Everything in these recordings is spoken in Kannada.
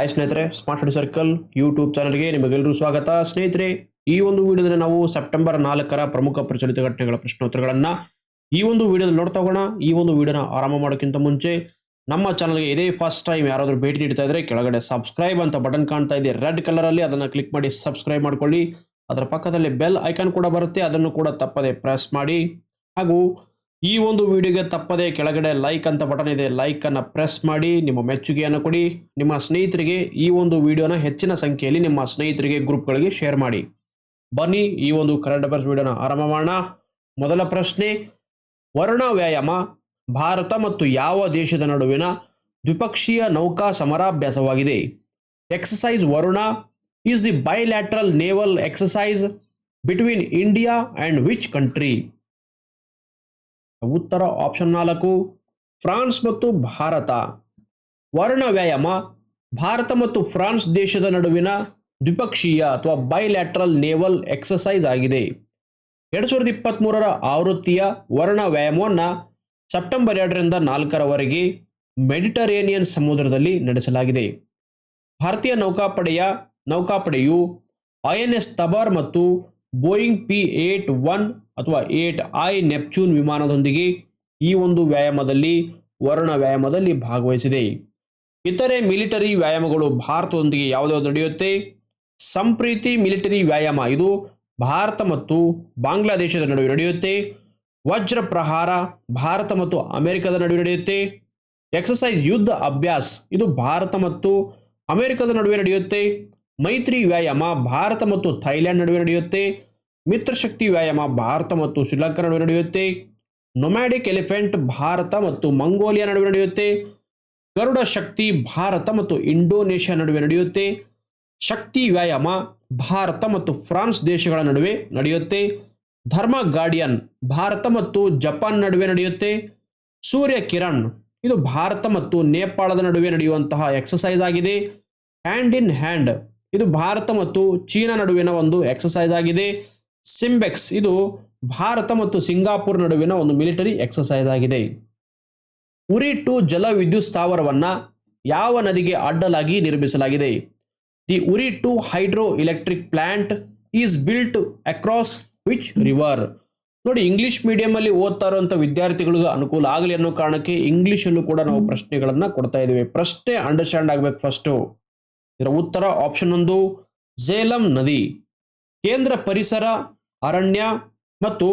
ಹಾಯ್ ಸ್ನೇಹಿತರೆ ಸ್ಮಾರ್ಟ್ ಸ್ಟಡಿ ಸರ್ಕಲ್ ಯೂಟ್ಯೂಬ್ ಚಾನಲ್ಗೆ ನಿಮಗೆಲ್ಲರೂ ಸ್ವಾಗತ. ಸ್ನೇಹಿತರೆ, ಈ ಒಂದು ವಿಡಿಯೋದಲ್ಲಿ ನಾವು ಸೆಪ್ಟೆಂಬರ್ ನಾಲ್ಕರ ಪ್ರಮುಖ ಪ್ರಚಲಿತ ಘಟನೆಗಳ ಪ್ರಶ್ನೋತ್ತರಗಳನ್ನು ಈ ಒಂದು ವಿಡಿಯೋದಲ್ಲಿ ನೋಡ್ತಾ ಹೋಗೋಣ. ಈ ಒಂದು ವಿಡಿಯೋನ ಆರಂಭ ಮಾಡೋಕ್ಕಿಂತ ಮುಂಚೆ ನಮ್ಮ ಚಾನಲ್ಗೆ ಇದೇ ಫಸ್ಟ್ ಟೈಮ್ ಯಾರಾದರೂ ಭೇಟಿ ನೀಡ್ತಾ ಇದ್ರೆ ಕೆಳಗಡೆ ಸಬ್ಸ್ಕ್ರೈಬ್ ಅಂತ ಬಟನ್ ಕಾಣ್ತಾ ಇದೆ. ರೆಡ್ ಕಲರಲ್ಲಿ ಅದನ್ನ ಕ್ಲಿಕ್ ಮಾಡಿ ಸಬ್ಸ್ಕ್ರೈಬ್ ಮಾಡ್ಕೊಳ್ಳಿ. ಅದರ ಪಕ್ಕದಲ್ಲಿ ಬೆಲ್ ಐಕಾನ್ ಕೂಡ ಬರುತ್ತೆ. ಅದನ್ನು ಕೂಡ ತಪ್ಪದೆ ಪ್ರೆಸ್ ಮಾಡಿ. ಹಾಗೂ ಈ ಒಂದು ವಿಡಿಯೋಗೆ ತಪ್ಪದೆ ಕೆಳಗಡೆ ಲೈಕ್ ಅಂತ ಬಟನ್ ಇದೆ. ಲೈಕ್ ಪ್ರೆಸ್ ಮಾಡಿ, ನಿಮ್ಮ ಮೆಚ್ಚುಗೆಯನ್ನು ಕೊಡಿ. ನಿಮ್ಮ ಸ್ನೇಹಿತರಿಗೆ ಈ ಒಂದು ವಿಡಿಯೋನ ಹೆಚ್ಚಿನ ಸಂಖ್ಯೆಯಲ್ಲಿ ನಿಮ್ಮ ಸ್ನೇಹಿತರಿಗೆ ಗ್ರೂಪ್ಗಳಿಗೆ ಶೇರ್ ಮಾಡಿ. ಬನ್ನಿ, ಈ ಒಂದು ಕರೆಂಟ್ ಅಫೇರ್ಸ್ ವಿಡಿಯೋನ ಆರಂಭ ಮಾಡೋಣ. ಮೊದಲ ಪ್ರಶ್ನೆ, ವರ್ಣ ವ್ಯಾಯಾಮ, ಭಾರತ ಮತ್ತು ಯಾವ ದೇಶದ ನಡುವಿನ ದ್ವಿಪಕ್ಷೀಯ ನೌಕಾ ಸಮರಾಭ್ಯಾಸವಾಗಿದೆ? Exercise Varuna is the bilateral naval exercise between India and which country ಉತ್ತರ ಆಪ್ಷನ್ ನಾಲ್ಕು, ಫ್ರಾನ್ಸ್ ಮತ್ತು ಭಾರತ. ವರ್ಣ ವ್ಯಾಯಾಮ, ಭಾರತ ಮತ್ತು ಫ್ರಾನ್ಸ್ ದೇಶದ ನಡುವಿನ ದ್ವಿಪಕ್ಷೀಯ ಅಥವಾ ಬೈಲ್ಯಾಟ್ರಲ್ ನೇವಲ್ ಎಕ್ಸಸೈಸ್ ಆಗಿದೆ. ಎರಡು ಸಾವಿರದ ಇಪ್ಪತ್ತ್ಮೂರರ ಆವೃತ್ತಿಯ ವರ್ಣ ವ್ಯಾಯಾಮವನ್ನು ಸೆಪ್ಟೆಂಬರ್ ಎರಡರಿಂದ ನಾಲ್ಕರವರೆಗೆ ಮೆಡಿಟರೇನಿಯನ್ ಸಮುದ್ರದಲ್ಲಿ ನಡೆಸಲಾಗಿದೆ. ಭಾರತೀಯ ನೌಕಾಪಡೆಯ, ನೌಕಾಪಡೆಯು ಐ ಎನ್ ಎಸ್ ತಬಾರ್ ಮತ್ತು ಬೋಯಿಂಗ್ ಪಿ ಏಟ್ ಒನ್ ಅಥವಾ ಏಟ್ ಐ ನೆಪ್ಚೂನ್ ವಿಮಾನದೊಂದಿಗೆ ಈ ಒಂದು ವ್ಯಾಯಾಮದಲ್ಲಿ, ವರುಣ ವ್ಯಾಯಾಮದಲ್ಲಿ ಭಾಗವಹಿಸಿದೆ. ಇತರೆ ಮಿಲಿಟರಿ ವ್ಯಾಯಾಮಗಳು ಭಾರತದೊಂದಿಗೆ ಯಾವುದ್ಯಾವುದು ನಡೆಯುತ್ತೆ? ಸಂಪ್ರೀತಿ ಮಿಲಿಟರಿ ವ್ಯಾಯಾಮ, ಇದು ಭಾರತ ಮತ್ತು ಬಾಂಗ್ಲಾದೇಶದ ನಡುವೆ ನಡೆಯುತ್ತೆ. ವಜ್ರ ಪ್ರಹಾರ, ಭಾರತ ಮತ್ತು ಅಮೆರಿಕದ ನಡುವೆ ನಡೆಯುತ್ತೆ. ಎಕ್ಸಸೈಸ್ ಯುದ್ಧ ಅಭ್ಯಾಸ, ಇದು ಭಾರತ ಮತ್ತು ಅಮೆರಿಕದ ನಡುವೆ ನಡೆಯುತ್ತೆ. ಮೈತ್ರಿ ವ್ಯಾಯಾಮ, ಭಾರತ ಮತ್ತು ಥೈಲ್ಯಾಂಡ್ ನಡುವೆ ನಡೆಯುತ್ತೆ. ಮಿತ್ರಶಕ್ತಿ ವ್ಯಾಯಾಮ ಭಾರತ ಮತ್ತು ಶ್ರೀಲಂಕಾ ನಡುವೆ ನಡೆಯುತ್ತೆ. ನೊಮ್ಯಾಡಿಕ್ ಎಲಿಫೆಂಟ್ ಭಾರತ ಮತ್ತು ಮಂಗೋಲಿಯಾ ನಡುವೆ ನಡೆಯುತ್ತೆ. ಗರುಡ ಶಕ್ತಿ ಭಾರತ ಮತ್ತು ಇಂಡೋನೇಷ್ಯಾ ನಡುವೆ ನಡೆಯುತ್ತೆ. ಶಕ್ತಿ ವ್ಯಾಯಾಮ ಭಾರತ ಮತ್ತು ಫ್ರಾನ್ಸ್ ದೇಶಗಳ ನಡುವೆ ನಡೆಯುತ್ತೆ. ಧರ್ಮ ಗಾರ್ಡಿಯನ್ ಭಾರತ ಮತ್ತು ಜಪಾನ್ ನಡುವೆ ನಡೆಯುತ್ತೆ. ಸೂರ್ಯ ಕಿರಣ್ ಇದು ಭಾರತ ಮತ್ತು ನೇಪಾಳದ ನಡುವೆ ನಡೆಯುವಂತಹ ಎಕ್ಸಸೈಸ್ ಆಗಿದೆ. ಹ್ಯಾಂಡ್ ಇನ್ ಹ್ಯಾಂಡ್ ಇದು ಭಾರತ ಮತ್ತು ಚೀನಾ ನಡುವಿನ ಒಂದು ಎಕ್ಸಸೈಸ್ ಆಗಿದೆ. ಸಿಂಬೆಕ್ಸ್ ಇದು ಭಾರತ ಮತ್ತು ಸಿಂಗಾಪುರ್ ನಡುವಿನ ಒಂದು ಮಿಲಿಟರಿ ಎಕ್ಸಸೈಸ್ ಆಗಿದೆ. ಉರಿ ಟು ಜಲ ವಿದ್ಯುತ್ ಸ್ಥಾವರವನ್ನ ಯಾವ ನದಿಗೆ ಅಡ್ಡಲಾಗಿ ನಿರ್ಮಿಸಲಾಗಿದೆ? The Uri two hydroelectric plant is built across which river ನೋಡಿ ಇಂಗ್ಲಿಷ್ ಮೀಡಿಯಂ ಅಲ್ಲಿ ಓದ್ತಾ ಇರುವಂತ ವಿದ್ಯಾರ್ಥಿಗಳಿಗೆ ಅನುಕೂಲ ಆಗಲಿ ಅನ್ನೋ ಕಾರಣಕ್ಕೆ ಇಂಗ್ಲಿಷ್ ಅಲ್ಲೂ ಕೂಡ ನಾವು ಪ್ರಶ್ನೆಗಳನ್ನ ಕೊಡ್ತಾ ಇದ್ದೀವಿ. ಪ್ರಶ್ನೆ ಅಂಡರ್ಸ್ಟ್ಯಾಂಡ್ ಆಗ್ಬೇಕು ಫಸ್ಟ್ ಇದರ ಉತ್ತರ ಆಪ್ಷನ್ ಒಂದು ಝೇಲಂ ನದಿ. ಕೇಂದ್ರ ಪರಿಸರ, ಅರಣ್ಯ ಮತ್ತು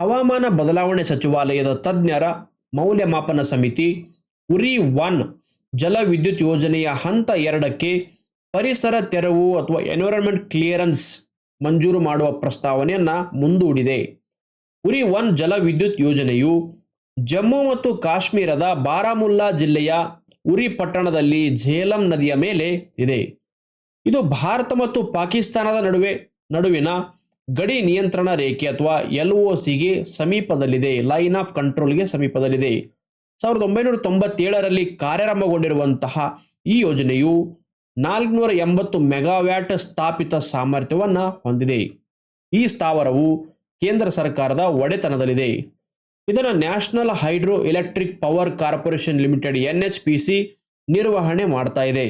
ಹವಾಮಾನ ಬದಲಾವಣೆ ಸಚಿವಾಲಯದ ತಜ್ಞರ ಮೌಲ್ಯಮಾಪನ ಸಮಿತಿ ಉರಿ ಒನ್ ಜಲ ವಿದ್ಯುತ್ ಯೋಜನೆಯ ಹಂತ ಎರಡಕ್ಕೆ ಪರಿಸರ ತೆರವು ಅಥವಾ ಎನ್ವಿರಾನ್ಮೆಂಟ್ ಕ್ಲಿಯರೆನ್ಸ್ ಮಂಜೂರು ಮಾಡುವ ಪ್ರಸ್ತಾವನೆಯನ್ನು ಮುಂದೂಡಿದೆ. ಉರಿ ಒನ್ ಜಲ ವಿದ್ಯುತ್ ಯೋಜನೆಯು ಜಮ್ಮು ಮತ್ತು ಕಾಶ್ಮೀರದ ಬಾರಾಮುಲ್ಲಾ ಜಿಲ್ಲೆಯ ಉರಿ ಪಟ್ಟಣದಲ್ಲಿ ಝೇಲಂ ನದಿಯ ಮೇಲೆ ಇದೆ. ಇದು ಭಾರತ ಮತ್ತು ಪಾಕಿಸ್ತಾನದ ನಡುವೆ ನಡುವಿನ ಗಡಿ ನಿಯಂತ್ರಣ ರೇಖೆ ಅಥವಾ ಎಲ್ ಒ ಸಿಗೆ ಸಮೀಪದಲ್ಲಿದೆ. ಲೈನ್ ಆಫ್ ಕಂಟ್ರೋಲ್ಗೆ ಸಮೀಪದಲ್ಲಿದೆ. ಸಾವಿರದ ಒಂಬೈನೂರ ತೊಂಬತ್ತೇಳರಲ್ಲಿ ಕಾರ್ಯಾರಂಭಗೊಂಡಿರುವಂತಹ ಈ ಯೋಜನೆಯು ನಾಲ್ಕುನೂರ ಎಂಬತ್ತು ಮೆಗಾವ್ಯಾಟ್ ಸ್ಥಾಪಿತ ಸಾಮರ್ಥ್ಯವನ್ನು ಹೊಂದಿದೆ. ಈ ಸ್ಥಾವರವು ಕೇಂದ್ರ ಸರ್ಕಾರದ ಒಡೆತನದಲ್ಲಿದೆ. ಇದನ್ನು national hydroelectric power corporation limited N H P C ನಿರ್ವಹಣೆ ಮಾಡ್ತಾ ಇದೆ.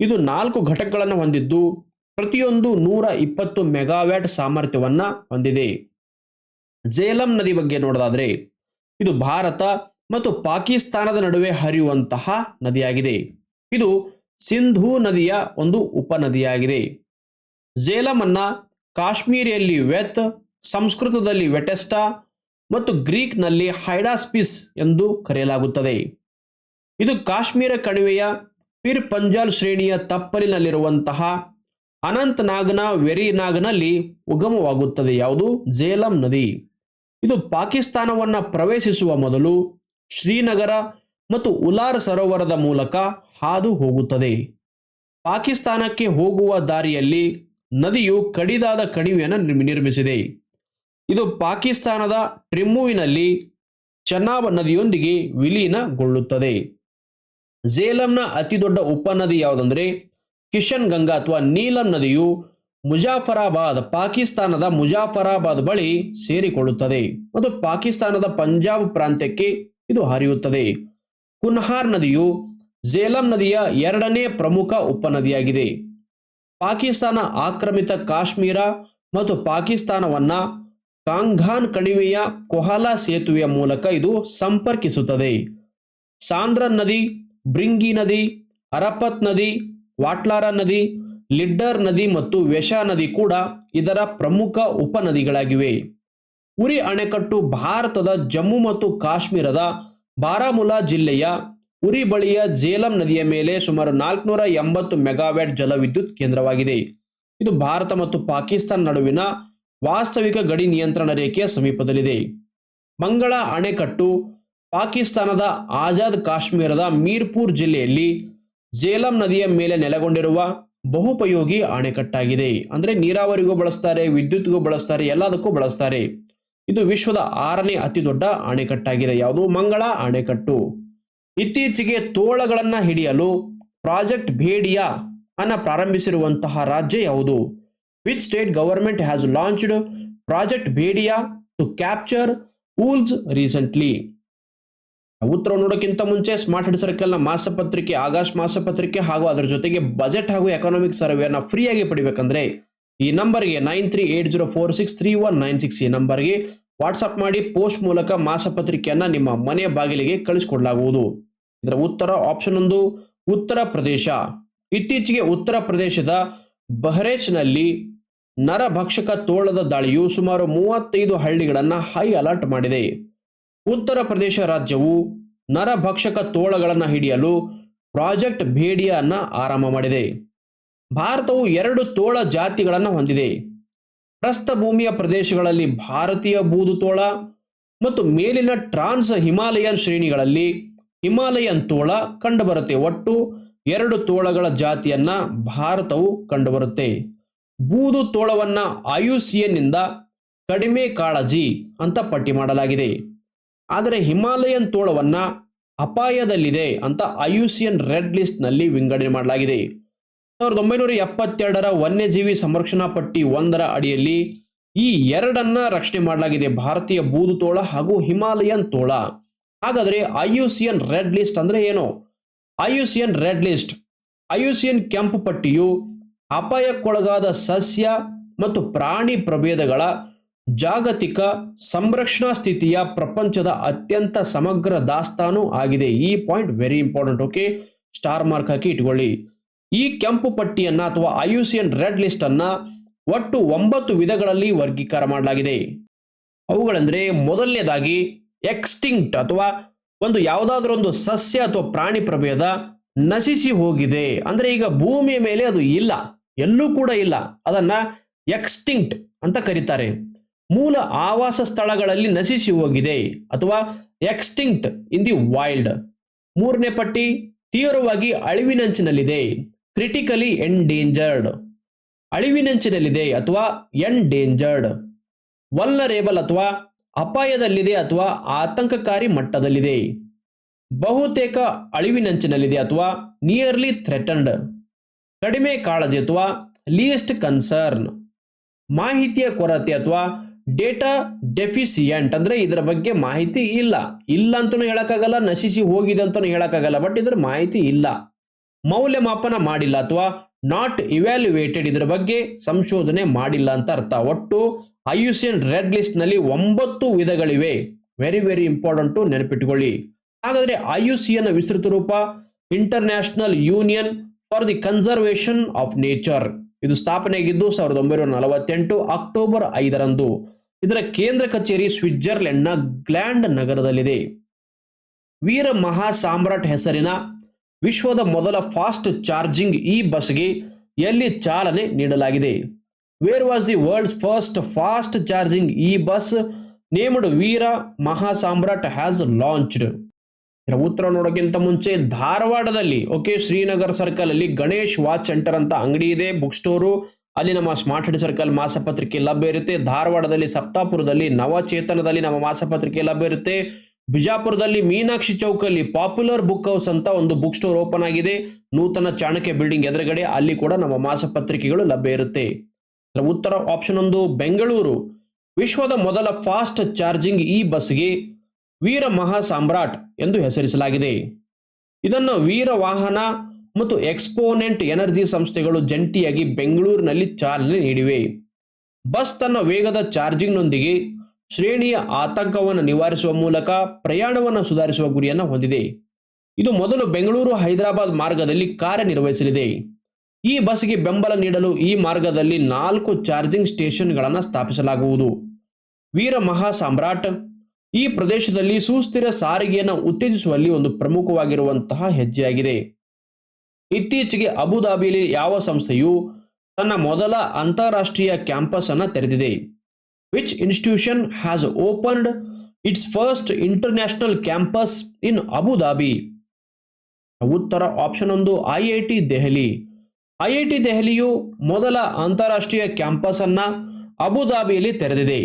ಇದು ನಾಲ್ಕು ಘಟಕಗಳನ್ನು ಹೊಂದಿದ್ದು ಪ್ರತಿಯೊಂದು ನೂರ ಇಪ್ಪತ್ತು ಮೆಗಾವ್ಯಾಟ್ ಸಾಮರ್ಥ್ಯವನ್ನ ಹೊಂದಿದೆ. ಜೇಲಂ ನದಿ ಬಗ್ಗೆ ನೋಡೋದಾದ್ರೆ, ಇದು ಭಾರತ ಮತ್ತು ಪಾಕಿಸ್ತಾನದ ನಡುವೆ ಹರಿಯುವಂತಹ ನದಿಯಾಗಿದೆ. ಇದು ಸಿಂಧೂ ನದಿಯ ಒಂದು ಉಪನದಿಯಾಗಿದೆ. ಜೇಲಂ ಅನ್ನ ಕಾಶ್ಮೀರಿಯಲ್ಲಿ ವೆತ್, ಸಂಸ್ಕೃತದಲ್ಲಿ ವೆಟೆಸ್ಟಾ ಮತ್ತು ಗ್ರೀಕ್ನಲ್ಲಿ ಹೈಡಾಸ್ಪಿಸ್ ಎಂದು ಕರೆಯಲಾಗುತ್ತದೆ. ಇದು ಕಾಶ್ಮೀರ ಕಣಿವೆಯ ಪಿರ್ ಪಂಜಾಲ್ ಶ್ರೇಣಿಯ ತಪ್ಪಲಿನಲ್ಲಿರುವಂತಹ ಅನಂತನಾಗ್ನ ವೆರಿನಾಗ್ನಲ್ಲಿ ಉಗಮವಾಗುತ್ತದೆ ಯಾವುದು? ಜೇಲಂ ನದಿ. ಇದು ಪಾಕಿಸ್ತಾನವನ್ನ ಪ್ರವೇಶಿಸುವ ಮೊದಲು ಶ್ರೀನಗರ ಮತ್ತು ಉಲಾರ್ ಸರೋವರದ ಮೂಲಕ ಹಾದು ಹೋಗುತ್ತದೆ. ಪಾಕಿಸ್ತಾನಕ್ಕೆ ಹೋಗುವ ದಾರಿಯಲ್ಲಿ ನದಿಯು ಕಡಿದಾದ ಕಣಿವೆಯನ್ನು ನಿರ್ಮಿ- ನಿರ್ಮಿಸಿದೆ. ಇದು ಪಾಕಿಸ್ತಾನದ ಟ್ರಿಮ್ಮುವಿನಲ್ಲಿ ಚೆನಾಬ್ ನದಿಯೊಂದಿಗೆ ವಿಲೀನಗೊಳ್ಳುತ್ತದೆ. ಝೇಲಂನ ಅತಿದೊಡ್ಡ ಉಪನದಿ ಯಾವುದಂದ್ರೆ ಕಿಶನ್ ಗಂಗಾ ಅಥವಾ ನೀಲಂ ನದಿಯು ಮುಜಾಫರಾಬಾದ್, ಪಾಕಿಸ್ತಾನದ ಮುಜಾಫರಾಬಾದ್ ಬಳಿ ಸೇರಿಕೊಳ್ಳುತ್ತದೆ ಮತ್ತು ಪಾಕಿಸ್ತಾನದ ಪಂಜಾಬ್ ಪ್ರಾಂತ್ಯಕ್ಕೆ ಇದು ಹರಿಯುತ್ತದೆ. ಕುನ್ಹಾರ್ ನದಿಯು ಝೇಲಂ ನದಿಯ ಎರಡನೇ ಪ್ರಮುಖ ಉಪನದಿಯಾಗಿದೆ. ಪಾಕಿಸ್ತಾನ ಆಕ್ರಮಿತ ಕಾಶ್ಮೀರ ಮತ್ತು ಪಾಕಿಸ್ತಾನವನ್ನ ಕಾಂಘಾನ್ ಕಣಿವೆಯ ಕೊಹಲಾ ಸೇತುವೆಯ ಮೂಲಕ ಇದು ಸಂಪರ್ಕಿಸುತ್ತದೆ. ಸಾಂದ್ರನ್ ನದಿ, ಬ್ರಿಂಗಿ ನದಿ, ಅರಪತ್ ನದಿ ವಾಟ್ಲಾರ ನದಿ, ಲಿಡ್ಡರ್ ನದಿ ಮತ್ತು ವೆಶಾ ನದಿ ಕೂಡ ಇದರ ಪ್ರಮುಖ ಉಪನದಿಗಳಾಗಿವೆ. ಉರಿ ಅಣೆಕಟ್ಟು ಭಾರತದ ಜಮ್ಮು ಮತ್ತು ಕಾಶ್ಮೀರದ ಬಾರಾಮುಲಾ ಜಿಲ್ಲೆಯ ಉರಿ ಬಳಿಯ ಜೇಲಂ ನದಿಯ ಮೇಲೆ ಸುಮಾರು ನಾಲ್ಕುನೂರ ಎಂಬತ್ತು ಮೆಗಾವ್ಯಾಟ್ ಜಲವಿದ್ಯುತ್ ಕೇಂದ್ರವಾಗಿದೆ. ಇದು ಭಾರತ ಮತ್ತು ಪಾಕಿಸ್ತಾನ ನಡುವಿನ ವಾಸ್ತವಿಕ ಗಡಿ ನಿಯಂತ್ರಣ ರೇಖೆಯ ಸಮೀಪದಲ್ಲಿದೆ. ಮಂಗಳ ಅಣೆಕಟ್ಟು ಪಾಕಿಸ್ತಾನದ ಆಜಾದ್ ಕಾಶ್ಮೀರದ ಮೀರ್ಪುರ್ ಜಿಲ್ಲೆಯಲ್ಲಿ ಜೇಲಂ ನದಿಯ ಮೇಲೆ ನೆಲೆಗೊಂಡಿರುವ ಬಹುಪಯೋಗಿ ಅಣೆಕಟ್ಟಾಗಿದೆ ಅಂದ್ರೆ ನೀರಾವರಿಗೂ ಬಳಸ್ತಾರೆ, ವಿದ್ಯುತ್ಗೂ ಬಳಸ್ತಾರೆ, ಎಲ್ಲದಕ್ಕೂ ಬಳಸ್ತಾರೆ. ಇದು ವಿಶ್ವದ ಆರನೇ ಅತಿ ದೊಡ್ಡ ಅಣೆಕಟ್ಟಾಗಿದೆ ಯಾವುದು? ಮಂಗಳ ಅಣೆಕಟ್ಟು ಇತ್ತೀಚೆಗೆ ತೋಳಗಳನ್ನ ಹಿಡಿಯಲು ಪ್ರಾಜೆಕ್ಟ್ ಭೇಡಿಯಾ ಅನ್ನ ಪ್ರಾರಂಭಿಸಿರುವಂತಹ ರಾಜ್ಯ ಯಾವುದು? Which state government has launched project Bhediya to capture wolves recently ಉತ್ತರ ನೋಡೋಕ್ಕಿಂತ ಮುಂಚೆ ಸ್ಮಾರ್ಟ್ ಹೆಡ್ ಸರ್ಕಲ್ನ ಮಾಸಪತ್ರಿಕೆ ಆಗಸ್ಟ್ ಮಾಸಪತ್ರಿಕೆ ಹಾಗೂ ಅದರ ಜೊತೆಗೆ ಬಜೆಟ್ ಹಾಗೂ ಎಕನಾಮಿಕ್ ಸರ್ವೆಯನ್ನು ಫ್ರೀಯಾಗಿ ಪಡಿಬೇಕಂದ್ರೆ ಈ ನಂಬರ್ಗೆ nine three eight zero four six three one nine six ಈ ನಂಬರ್ಗೆ ವಾಟ್ಸಪ್ ಮಾಡಿ ಪೋಸ್ಟ್ ಮೂಲಕ ಮಾಸಪತ್ರಿಕೆಯನ್ನು ನಿಮ್ಮ ಮನೆ ಬಾಗಿಲಿಗೆ ಕಳಿಸಿಕೊಡಲಾಗುವುದು. ಇದರ ಉತ್ತರ ಆಪ್ಷನ್ ಒಂದು, ಉತ್ತರ ಪ್ರದೇಶ. ಇತ್ತೀಚೆಗೆ ಉತ್ತರ ಪ್ರದೇಶದ ಬಹರೇಚ್ನಲ್ಲಿ ನರಭಕ್ಷಕ ತೋಳದ ದಾಳಿಯು ಸುಮಾರು ಮೂವತ್ತೈದು ಹಳ್ಳಿಗಳನ್ನು ಹೈ ಅಲರ್ಟ್ ಮಾಡಿದೆ. ಉತ್ತರ ಪ್ರದೇಶ ರಾಜ್ಯವು ನರಭಕ್ಷಕ ತೋಳಗಳನ್ನು ಹಿಡಿಯಲು ಪ್ರಾಜೆಕ್ಟ್ ಭೇಡಿಯನ್ನ ಆರಂಭ ಮಾಡಿದೆ. ಭಾರತವು ಎರಡು ತೋಳ ಜಾತಿಗಳನ್ನು ಹೊಂದಿದೆ. ಪ್ರಸ್ಥಭೂಮಿಯ ಪ್ರದೇಶಗಳಲ್ಲಿ ಭಾರತೀಯ ಬೂದು ತೋಳ ಮತ್ತು ಮೇಲಿನ ಟ್ರಾನ್ಸ್ ಹಿಮಾಲಯನ್ ಶ್ರೇಣಿಗಳಲ್ಲಿ ಹಿಮಾಲಯನ್ ತೋಳ ಕಂಡುಬರುತ್ತೆ. ಒಟ್ಟು ಎರಡು ತೋಳಗಳ ಜಾತಿಯನ್ನ ಭಾರತವು ಕಂಡುಬರುತ್ತೆ. ಬೂದು ತೋಳವನ್ನ ಆಯುಸಿಯನ್ನಿಂದ ನಿಂದ ಕಡಿಮೆ ಕಾಳಜಿ ಅಂತ ಪಟ್ಟಿ ಮಾಡಲಾಗಿದೆ. ಆದರೆ ಹಿಮಾಲಯನ್ ತೋಳವನ್ನ ಅಪಾಯದಲ್ಲಿದೆ ಅಂತ ಐಯುಸಿಯನ್ ರೆಡ್ ಲಿಸ್ಟ್ನಲ್ಲಿ ವಿಂಗಡಣೆ ಮಾಡಲಾಗಿದೆ. ಸಾವಿರದ ಒಂಬೈನೂರ ಎಪ್ಪತ್ತೆರಡರ ವನ್ಯಜೀವಿ ಸಂರಕ್ಷಣಾ ಪಟ್ಟಿ ಒಂದರ ಅಡಿಯಲ್ಲಿ ಈ ಎರಡನ್ನ ರಕ್ಷಣೆ ಮಾಡಲಾಗಿದೆ ಭಾರತೀಯ ಬೂದು ತೋಳ ಹಾಗೂ ಹಿಮಾಲಯನ್ ತೋಳ. ಹಾಗಾದ್ರೆ ಐಯುಸಿಯನ್ ರೆಡ್ ಲಿಸ್ಟ್ ಅಂದ್ರೆ ಏನು? ಐಯುಸಿಯನ್ ರೆಡ್ ಲಿಸ್ಟ್, ಐಯುಸಿಯನ್ ಕೆಂಪು ಪಟ್ಟಿಯು ಅಪಾಯಕ್ಕೊಳಗಾದ ಸಸ್ಯ ಮತ್ತು ಪ್ರಾಣಿ ಪ್ರಭೇದಗಳ ಜಾಗತಿಕ ಸಂರಕ್ಷಣಾ ಸ್ಥಿತಿಯ ಪ್ರಪಂಚದ ಅತ್ಯಂತ ಸಮಗ್ರ ದಾಸ್ತಾನು ಆಗಿದೆ. ಈ point very important okay star mark ಹಾಕಿ ಇಟ್ಕೊಳ್ಳಿ. ಈ ಕೆಂಪು ಪಟ್ಟಿಯನ್ನ ಅಥವಾ ಐಯುಸಿಎನ್ ರೆಡ್ ಲಿಸ್ಟ್ ಅನ್ನ ಒಟ್ಟು ಒಂಬತ್ತು ವಿಧಗಳಲ್ಲಿ ವರ್ಗೀಕಾರ ಮಾಡಲಾಗಿದೆ. ಅವುಗಳೆಂದರೆ ಮೊದಲನೇದಾಗಿ ಎಕ್ಸ್ಟಿಂಕ್ಟ್ ಅಥವಾ ಒಂದು ಯಾವುದಾದ್ರೂ ಒಂದು ಸಸ್ಯ ಅಥವಾ ಪ್ರಾಣಿ ಪ್ರಭೇದ ನಶಿಸಿ ಹೋಗಿದೆ. ಅಂದ್ರೆ ಈಗ ಭೂಮಿಯ ಮೇಲೆ ಅದು ಇಲ್ಲ. ಎಲ್ಲೂ ಕೂಡ ಇಲ್ಲ. ಅದನ್ನ ಎಕ್ಸ್ಟಿಂಕ್ಟ್ ಅಂತ ಕರೀತಾರೆ. ಮೂಲ ಆವಾಸ ಸ್ಥಳಗಳಲ್ಲಿ ನಶಿಸಿ ಹೋಗಿದೆ ಅಥವಾ ಎಕ್ಸ್ಟಿಂಕ್ಟ್ ಇನ್ ದಿ ವೈಲ್ಡ್ ಮೂರನೇ ಪಟ್ಟಿ ತೀವ್ರವಾಗಿ ಅಳಿವಿನಂಚಿನಲ್ಲಿದೆ. ಕ್ರಿಟಿಕಲಿ ಎಂಡೇಂಜರ್ಡ್ ಅಳಿವಿನಂಚಿನಲ್ಲಿದೆ ಅಥವಾ ಎಂಡೇಂಜರ್ಡ್ ವಲ್ನರೇಬಲ್ ಅಥವಾ ಅಪಾಯದಲ್ಲಿದೆ ಅಥವಾ ಆತಂಕಕಾರಿ ಮಟ್ಟದಲ್ಲಿದೆ. ಬಹುತೇಕ ಅಳಿವಿನಂಚಿನಲ್ಲಿದೆ ಅಥವಾ ನಿಯರ್ಲಿ ಥ್ರೆಟನ್ಡ್ ಕಡಿಮೆ ಕಾಳಜಿ ಅಥವಾ ಲೀಸ್ಟ್ ಕನ್ಸರ್ನ್ ಮಾಹಿತಿಯ ಕೊರತೆ ಅಥವಾ ಡೇಟಾ ಡೆಫಿಸಿಯಂಟ್ ಅಂದ್ರೆ ಇದರ ಬಗ್ಗೆ ಮಾಹಿತಿ ಇಲ್ಲ. ಇಲ್ಲ ಅಂತಲೂ ಹೇಳಕ್ಕಾಗಲ್ಲ, ನಶಿಸಿ ಹೋಗಿದೆ ಅಂತಲೂ ಹೇಳಕ್ಕಾಗಲ್ಲ, ಬಟ್ ಇದರ ಮಾಹಿತಿ ಇಲ್ಲ. ಮೌಲ್ಯಮಾಪನ ಮಾಡಿಲ್ಲ ಅಥವಾ ನಾಟ್ ಇವ್ಯಾಲ್ಯುವೇಟೆಡ್ ಇದರ ಬಗ್ಗೆ ಸಂಶೋಧನೆ ಮಾಡಿಲ್ಲ ಅಂತ ಅರ್ಥ. ಒಟ್ಟು ಐಯುಸಿಎನ್ ರೆಡ್ ಲಿಸ್ಟ್ನಲ್ಲಿ ಒಂಬತ್ತು ವಿಧಗಳಿವೆ. ವೆರಿ ವೆರಿ ಇಂಪಾರ್ಟೆಂಟ್ ನೆನಪಿಟ್ಟುಕೊಳ್ಳಿ ಹಾಗಾದ್ರೆ ಐಯುಸಿಎನ್ ವಿಸ್ತೃತ ರೂಪ international union for the conservation of nature ಇದು ಸ್ಥಾಪನೆಯಾಗಿದ್ದು ಸಾವಿರದ ಒಂಬೈನೂರ ನಲವತ್ತೆಂಟು ಅಕ್ಟೋಬರ್ ಐದರಂದು. ಇದರ ಕೇಂದ್ರ ಕಚೇರಿ ಸ್ವಿಟ್ಜರ್ಲೆಂಡ್ನ ಗ್ಲ್ಯಾಂಡ್ ನಗರದಲ್ಲಿದೆ. ವೀರ ಮಹಾ ಸಾಮ್ರಾಟ್ ಹೆಸರಿನ ವಿಶ್ವದ ಮೊದಲ ಫಾಸ್ಟ್ ಚಾರ್ಜಿಂಗ್ ಈ ಬಸ್ಗೆ ಎಲ್ಲಿ ಚಾಲನೆ ನೀಡಲಾಗಿದೆ? Where was the world's first fast charging e bus named Veera Maha Samrat has launched ಉತ್ತರ ನೋಡೋಕ್ಕಿಂತ ಮುಂಚೆ ಧಾರವಾಡದಲ್ಲಿ ಓಕೆ ಶ್ರೀನಗರ್ ಸರ್ಕಲ್ ಅಲ್ಲಿ ಗಣೇಶ್ ವಾಚ್ ಸೆಂಟರ್ ಅಂತ ಅಂಗಡಿ ಇದೆ ಬುಕ್ ಸ್ಟೋರು ಅಲ್ಲಿ ನಮ್ಮ ಸ್ಮಾರ್ಟ್ ಹೆಡ್ ಸರ್ಕಲ್ ಮಾಸಪತ್ರಿಕೆ ಲಭ್ಯ ಇರುತ್ತೆ. ಧಾರವಾಡದಲ್ಲಿ ಸಪ್ತಾಪುರದಲ್ಲಿ ನವಚೇತನದಲ್ಲಿ ನಮ್ಮ ಮಾಸಪತ್ರಿಕೆ ಲಭ್ಯ ಇರುತ್ತೆ. ಬಿಜಾಪುರದಲ್ಲಿ ಮೀನಾಕ್ಷಿ ಚೌಕಲ್ಲಿ ಪಾಪ್ಯುಲರ್ ಬುಕ್ ಹೌಸ್ ಅಂತ ಒಂದು ಬುಕ್ ಸ್ಟೋರ್ ಓಪನ್ ಆಗಿದೆ. ನೂತನ ಚಾಣಕ್ಯ ಬಿಲ್ಡಿಂಗ್ ಎದುರುಗಡೆ ಅಲ್ಲಿ ಕೂಡ ನಮ್ಮ ಮಾಸಪತ್ರಿಕೆಗಳು ಲಭ್ಯ ಇರುತ್ತೆ. ಉತ್ತರ ಆಪ್ಷನ್ ಒಂದು ಬೆಂಗಳೂರು. ವಿಶ್ವದ ಮೊದಲ ಫಾಸ್ಟ್ ಚಾರ್ಜಿಂಗ್ ಈ ಬಸ್ಗೆ ವೀರ ಮಹಾ ಸಾಮ್ರಾಟ್ ಎಂದು ಹೆಸರಿಸಲಾಗಿದೆ. ಇದನ್ನು ವೀರ ವಾಹನ ಮತ್ತು ಎಕ್ಸ್ಪೋನೆಂಟ್ ಎನರ್ಜಿ ಸಂಸ್ಥೆಗಳು ಜಂಟಿಯಾಗಿ ಬೆಂಗಳೂರಿನಲ್ಲಿ ಚಾಲನೆ ನೀಡಿವೆ. ಬಸ್ ತನ್ನ ವೇಗದ ಚಾರ್ಜಿಂಗ್ನೊಂದಿಗೆ ಶ್ರೇಣಿಯ ಆತಂಕವನ್ನು ನಿವಾರಿಸುವ ಮೂಲಕ ಪ್ರಯಾಣವನ್ನು ಸುಧಾರಿಸುವ ಗುರಿಯನ್ನು ಹೊಂದಿದೆ. ಇದು ಮೊದಲು ಬೆಂಗಳೂರು ಹೈದರಾಬಾದ್ ಮಾರ್ಗದಲ್ಲಿ ಕಾರ್ಯನಿರ್ವಹಿಸಲಿದೆ. ಈ ಬಸ್ಗೆ ಬೆಂಬಲ ನೀಡಲು ಈ ಮಾರ್ಗದಲ್ಲಿ ನಾಲ್ಕು ಚಾರ್ಜಿಂಗ್ ಸ್ಟೇಷನ್ಗಳನ್ನು ಸ್ಥಾಪಿಸಲಾಗುವುದು. ವೀರ ಮಹಾ ಸಾಮ್ರಾಟ್ ಈ ಪ್ರದೇಶದಲ್ಲಿ ಸುಸ್ಥಿರ ಸಾರಿಗೆಯನ್ನು ಉತ್ತೇಜಿಸುವಲ್ಲಿ ಒಂದು ಪ್ರಮುಖವಾಗಿರುವಂತಹ ಹೆಜ್ಜೆಯಾಗಿದೆ. ಇತ್ತೀಚೆಗೆ ಅಬುದಾಬಿಯಲ್ಲಿ ಯಾವ ಸಂಸ್ಥೆಯು ತನ್ನ ಮೊದಲ ಅಂತಾರಾಷ್ಟ್ರೀಯ ಕ್ಯಾಂಪಸ್ ಅನ್ನು ತೆರೆದಿದೆ. Which institution has opened its first international campus in Abu Dhabi ಉತ್ತರ ಆಪ್ಷನ್ ಒಂದು, I I T Delhi. I I T ದೆಹಲಿಯು ಮೊದಲ ಅಂತಾರಾಷ್ಟ್ರೀಯ ಕ್ಯಾಂಪಸ್ ಅನ್ನ ಅಬುಧಾಬಿಯಲ್ಲಿ ತೆರೆದಿದೆ.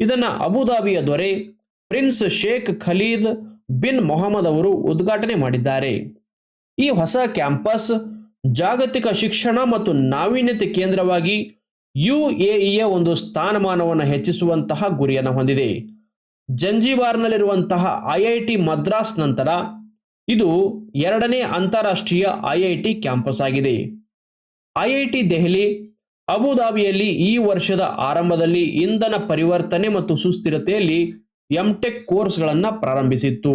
ಇದನ್ನ ಅಬುದಾಬಿಯ ದೊರೆ prince Sheikh Khalid bin Mohammed ಅವರು ಉದ್ಘಾಟನೆ ಮಾಡಿದ್ದಾರೆ. ಈ ಹೊಸ ಕ್ಯಾಂಪಸ್ ಜಾಗತಿಕ ಶಿಕ್ಷಣ ಮತ್ತು ನಾವೀನ್ಯತೆ ಕೇಂದ್ರವಾಗಿ ಯುಎಇಯ ಒಂದು ಸ್ಥಾನಮಾನವನ್ನು ಹೆಚ್ಚಿಸುವಂತಹ ಗುರಿಯನ್ನು ಹೊಂದಿದೆ. ಜಂಜೀವಾರ್ನಲ್ಲಿರುವಂತಹ ಐಐಟಿ ಮದ್ರಾಸ್ ನಂತರ ಇದು ಎರಡನೇ ಅಂತಾರಾಷ್ಟ್ರೀಯ ಐಐಟಿ ಕ್ಯಾಂಪಸ್ ಆಗಿದೆ. ಐಐಟಿ ದೆಹಲಿ ಅಬುಧಾಬಿಯಲ್ಲಿ ಈ ವರ್ಷದ ಆರಂಭದಲ್ಲಿ ಇಂಧನ ಪರಿವರ್ತನೆ ಮತ್ತು ಸುಸ್ಥಿರತೆಯಲ್ಲಿ ಎಂಟೆಕ್ ಕೋರ್ಸ್ಗಳನ್ನು ಪ್ರಾರಂಭಿಸಿತ್ತು.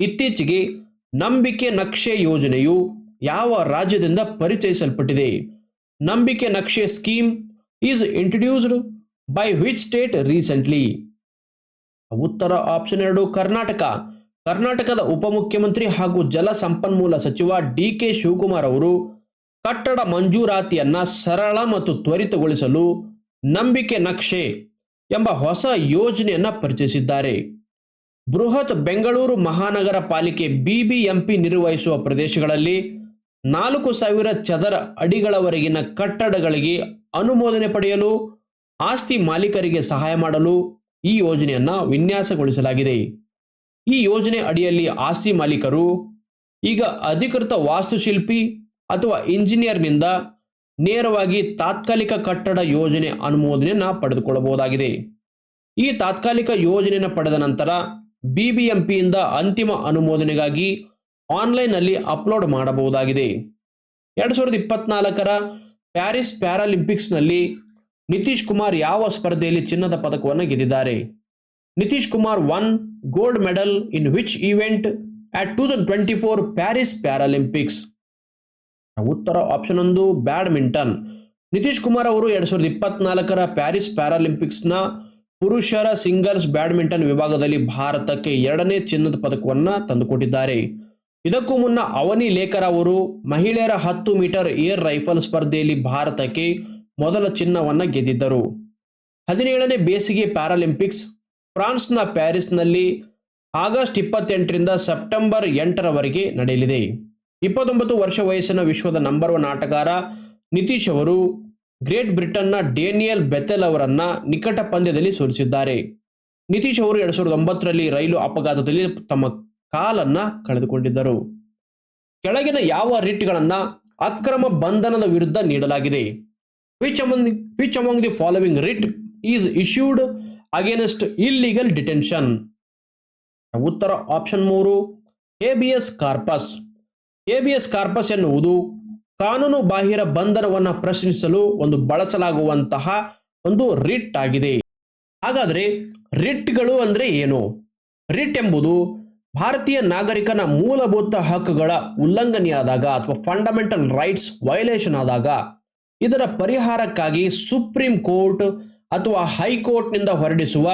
ಇತ್ತೀಚೆಗೆ ನಂಬಿಕೆ ನಕ್ಷೆ ಯೋಜನೆಯು ಯಾವ ರಾಜ್ಯದಿಂದ ಪರಿಚಯಿಸಲ್ಪಟ್ಟಿದೆ? Nambike Nakshe scheme is introduced by which state recently? ಉತ್ತರ ಆಪ್ಷನ್ ಎರಡು, ಕರ್ನಾಟಕ. ಕರ್ನಾಟಕದ ಉಪಮುಖ್ಯಮಂತ್ರಿ ಹಾಗೂ ಜಲ ಸಂಪನ್ಮೂಲ ಸಚಿವ ಡಿ ಕೆ ಶಿವಕುಮಾರ್ ಅವರು ಕಟ್ಟಡ ಮಂಜೂರಾತಿಯನ್ನ ಸರಳ ಮತ್ತು ತ್ವರಿತಗೊಳಿಸಲು ನಂಬಿಕೆ ನಕ್ಷೆ ಎಂಬ ಹೊಸ ಯೋಜನೆಯನ್ನ ಪರಿಚಯಿಸಿದ್ದಾರೆ. ಬೃಹತ್ ಬೆಂಗಳೂರು ಮಹಾನಗರ ಪಾಲಿಕೆ ಬಿಬಿಎಂಪಿ ನಿರ್ವಹಿಸುವ ಪ್ರದೇಶಗಳಲ್ಲಿ ನಾಲ್ಕು ಸಾವಿರ ಚದರ ಅಡಿಗಳವರೆಗಿನ ಕಟ್ಟಡಗಳಿಗೆ ಅನುಮೋದನೆ ಪಡೆಯಲು ಆಸ್ತಿ ಮಾಲೀಕರಿಗೆ ಸಹಾಯ ಮಾಡಲು ಈ ಯೋಜನೆಯನ್ನು ವಿನ್ಯಾಸಗೊಳಿಸಲಾಗಿದೆ. ಈ ಯೋಜನೆ ಅಡಿಯಲ್ಲಿ ಆಸ್ತಿ ಮಾಲೀಕರು, ಈಗ ಅಧಿಕೃತ ವಾಸ್ತುಶಿಲ್ಪಿ ಅಥವಾ ಇಂಜಿನಿಯರ್ನಿಂದ ನೇರವಾಗಿ ತಾತ್ಕಾಲಿಕ ಕಟ್ಟಡ ಯೋಜನೆ ಅನುಮೋದನೆಯನ್ನು ಪಡೆದುಕೊಳ್ಳಬಹುದಾಗಿದೆ. ಈ ತಾತ್ಕಾಲಿಕ ಯೋಜನೆಯನ್ನು ಪಡೆದ ನಂತರ ಬಿಬಿಎಂಪಿಯಿಂದ ಅಂತಿಮ ಅನುಮೋದನೆಗಾಗಿ ಆನ್ಲೈನ್ನಲ್ಲಿ ಅಪ್ಲೋಡ್ ಮಾಡಬಹುದಾಗಿದೆ. ಎರಡು ಸಾವಿರದ ಇಪ್ಪತ್ನಾಲ್ಕರ ಪ್ಯಾರಿಸ್ ಪ್ಯಾರಾಲಿಂಪಿಕ್ಸ್ನಲ್ಲಿ ನಿತೀಶ್ ಕುಮಾರ್ ಯಾವ ಸ್ಪರ್ಧೆಯಲ್ಲಿ ಚಿನ್ನದ ಪದಕವನ್ನು ಗೆದ್ದಿದ್ದಾರೆ? Nitesh Kumar won gold medal in which event at two thousand twenty four Paris Paralympics? ಉತ್ತರ ಆಪ್ಷನ್ ಒಂದು ಬ್ಯಾಡ್ಮಿಂಟನ್. ನಿತೀಶ್ ಕುಮಾರ್ ಅವರು ಎರಡು ಸಾವಿರದ ಇಪ್ಪತ್ನಾಲ್ಕರ ಪ್ಯಾರಿಸ್ ಪ್ಯಾರಾಲಿಂಪಿಕ್ಸ್ನ ಪುರುಷರ ಸಿಂಗಲ್ಸ್ ಬ್ಯಾಡ್ಮಿಂಟನ್ ವಿಭಾಗದಲ್ಲಿ ಭಾರತಕ್ಕೆ ಎರಡನೇ ಚಿನ್ನದ ಪದಕವನ್ನ ತಂದುಕೊಟ್ಟಿದ್ದಾರೆ. ಇದಕ್ಕೂ ಮುನ್ನ ಅವನಿ ಲೇಖರ್ ಅವರು ಮಹಿಳೆಯರ ಹತ್ತು ಮೀಟರ್ ಏರ್ ರೈಫಲ್ ಸ್ಪರ್ಧೆಯಲ್ಲಿ ಭಾರತಕ್ಕೆ ಮೊದಲ ಚಿನ್ನವನ್ನ ಗೆದ್ದಿದ್ದರು. ಹದಿನೇಳನೇ ಬೇಸಿಗೆ ಪ್ಯಾರಾಲಿಂಪಿಕ್ಸ್, ಫ್ರಾನ್ಸ್ನ ಪ್ಯಾರಿಸ್ನಲ್ಲಿ ಆಗಸ್ಟ್ ಇಪ್ಪತ್ತೆಂಟರಿಂದ ಸೆಪ್ಟೆಂಬರ್ ಎಂಟರವರೆಗೆ ನಡೆಯಲಿದೆ. ಇಪ್ಪತ್ತೊಂಬತ್ತು ವರ್ಷ ವಯಸ್ಸಿನ ವಿಶ್ವದ ನಂಬರ್ ಒನ್ ಆಟಗಾರ ನಿತೀಶ್ ಅವರು ಗ್ರೇಟ್ ಬ್ರಿಟನ್ನ ಡೇನಿಯಲ್ ಬೆತೆಲ್ ಅವರನ್ನ ನಿಕಟ ಪಂದ್ಯದಲ್ಲಿ ಸೋಲಿಸಿದ್ದಾರೆ. ನಿತೀಶ್ ಅವರು ಎರಡ್ ಸಾವಿರದ ಒಂಬತ್ತರಲ್ಲಿ ರೈಲು ಅಪಘಾತದಲ್ಲಿ ತಮ್ಮ ಕಾಲನ್ನ ಕಳೆದುಕೊಂಡಿದ್ದರು. ಕೆಳಗಿನ ಯಾವ ರಿಟ್ಗಳನ್ನ ಅಕ್ರಮ ಬಂಧನದ ವಿರುದ್ಧ ನೀಡಲಾಗಿದೆ. Which among which among the following writ is issued against illegal detention ಉತ್ತರ ಆಪ್ಷನ್ ಮೂರು ಎಬಿಎಸ್ ಕಾರ್ಪಸ್ ಎಬಿಎಸ್ ಕಾರ್ಪಸ್ ಎನ್ನುವುದು ಕಾನೂನು ಬಾಹಿರ ಬಂಧನವನ್ನ ಪ್ರಶ್ನಿಸಲು ಒಂದು ಬಳಸಲಾಗುವಂತಹ ಒಂದು ರಿಟ್ ಆಗಿದೆ. ಹಾಗಾದ್ರೆ ರಿಟ್ಗಳು ಅಂದ್ರೆ ಏನು? ರಿಟ್ ಎಂಬುದು ಭಾರತೀಯ ನಾಗರಿಕನ ಮೂಲಭೂತ ಹಕ್ಕುಗಳ ಉಲ್ಲಂಘನೆಯಾದಾಗ ಅಥವಾ ಫಂಡಮೆಂಟಲ್ ರೈಟ್ಸ್ ವೈಲೇಷನ್ ಆದಾಗ ಇದರ ಪರಿಹಾರಕ್ಕಾಗಿ ಸುಪ್ರೀಂ ಕೋರ್ಟ್ ಅಥವಾ ಹೈಕೋರ್ಟ್ನಿಂದ ಹೊರಡಿಸುವ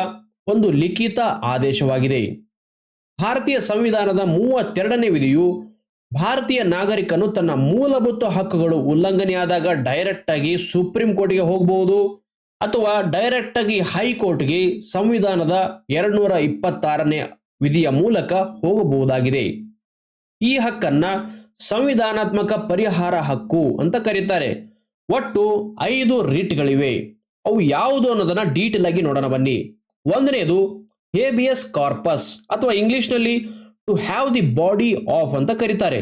ಒಂದು ಲಿಖಿತ ಆದೇಶವಾಗಿದೆ. ಭಾರತೀಯ ಸಂವಿಧಾನದ ಮೂವತ್ತೆರಡನೇ ವಿಧಿಯು ಭಾರತೀಯ ನಾಗರಿಕನು ತನ್ನ ಮೂಲಭೂತ ಹಕ್ಕುಗಳು ಉಲ್ಲಂಘನೆಯಾದಾಗ ಡೈರೆಕ್ಟ್ ಆಗಿ ಸುಪ್ರೀಂ ಕೋರ್ಟ್ಗೆ ಹೋಗಬಹುದು ಅಥವಾ ಡೈರೆಕ್ಟ್ ಆಗಿ ಹೈಕೋರ್ಟ್ಗೆ ಸಂವಿಧಾನದ ಎರಡ್ನೂರ ಇಪ್ಪತ್ತಾರನೇ ವಿಧಿಯ ಮೂಲಕ ಹೋಗಬಹುದಾಗಿದೆ. ಈ ಹಕ್ಕನ್ನ ಸಂವಿಧಾನಾತ್ಮಕ ಪರಿಹಾರ ಹಕ್ಕು ಅಂತ ಕರೀತಾರೆ. ಒಟ್ಟು ಐದು ರೀಟ್ಗಳಿವೆ. ಅವು ಯಾವುದು ಅನ್ನೋದನ್ನ ಡೀಟೇಲ್ ಆಗಿ ನೋಡೋಣ ಬನ್ನಿ. ಒಂದನೇದು ಹೇಬಿಯಸ್ ಕಾರ್ಪಸ್ ಅಥವಾ ಇಂಗ್ಲಿಷ್ನಲ್ಲಿ to have the body of ಅಂತ ಕರೀತಾರೆ.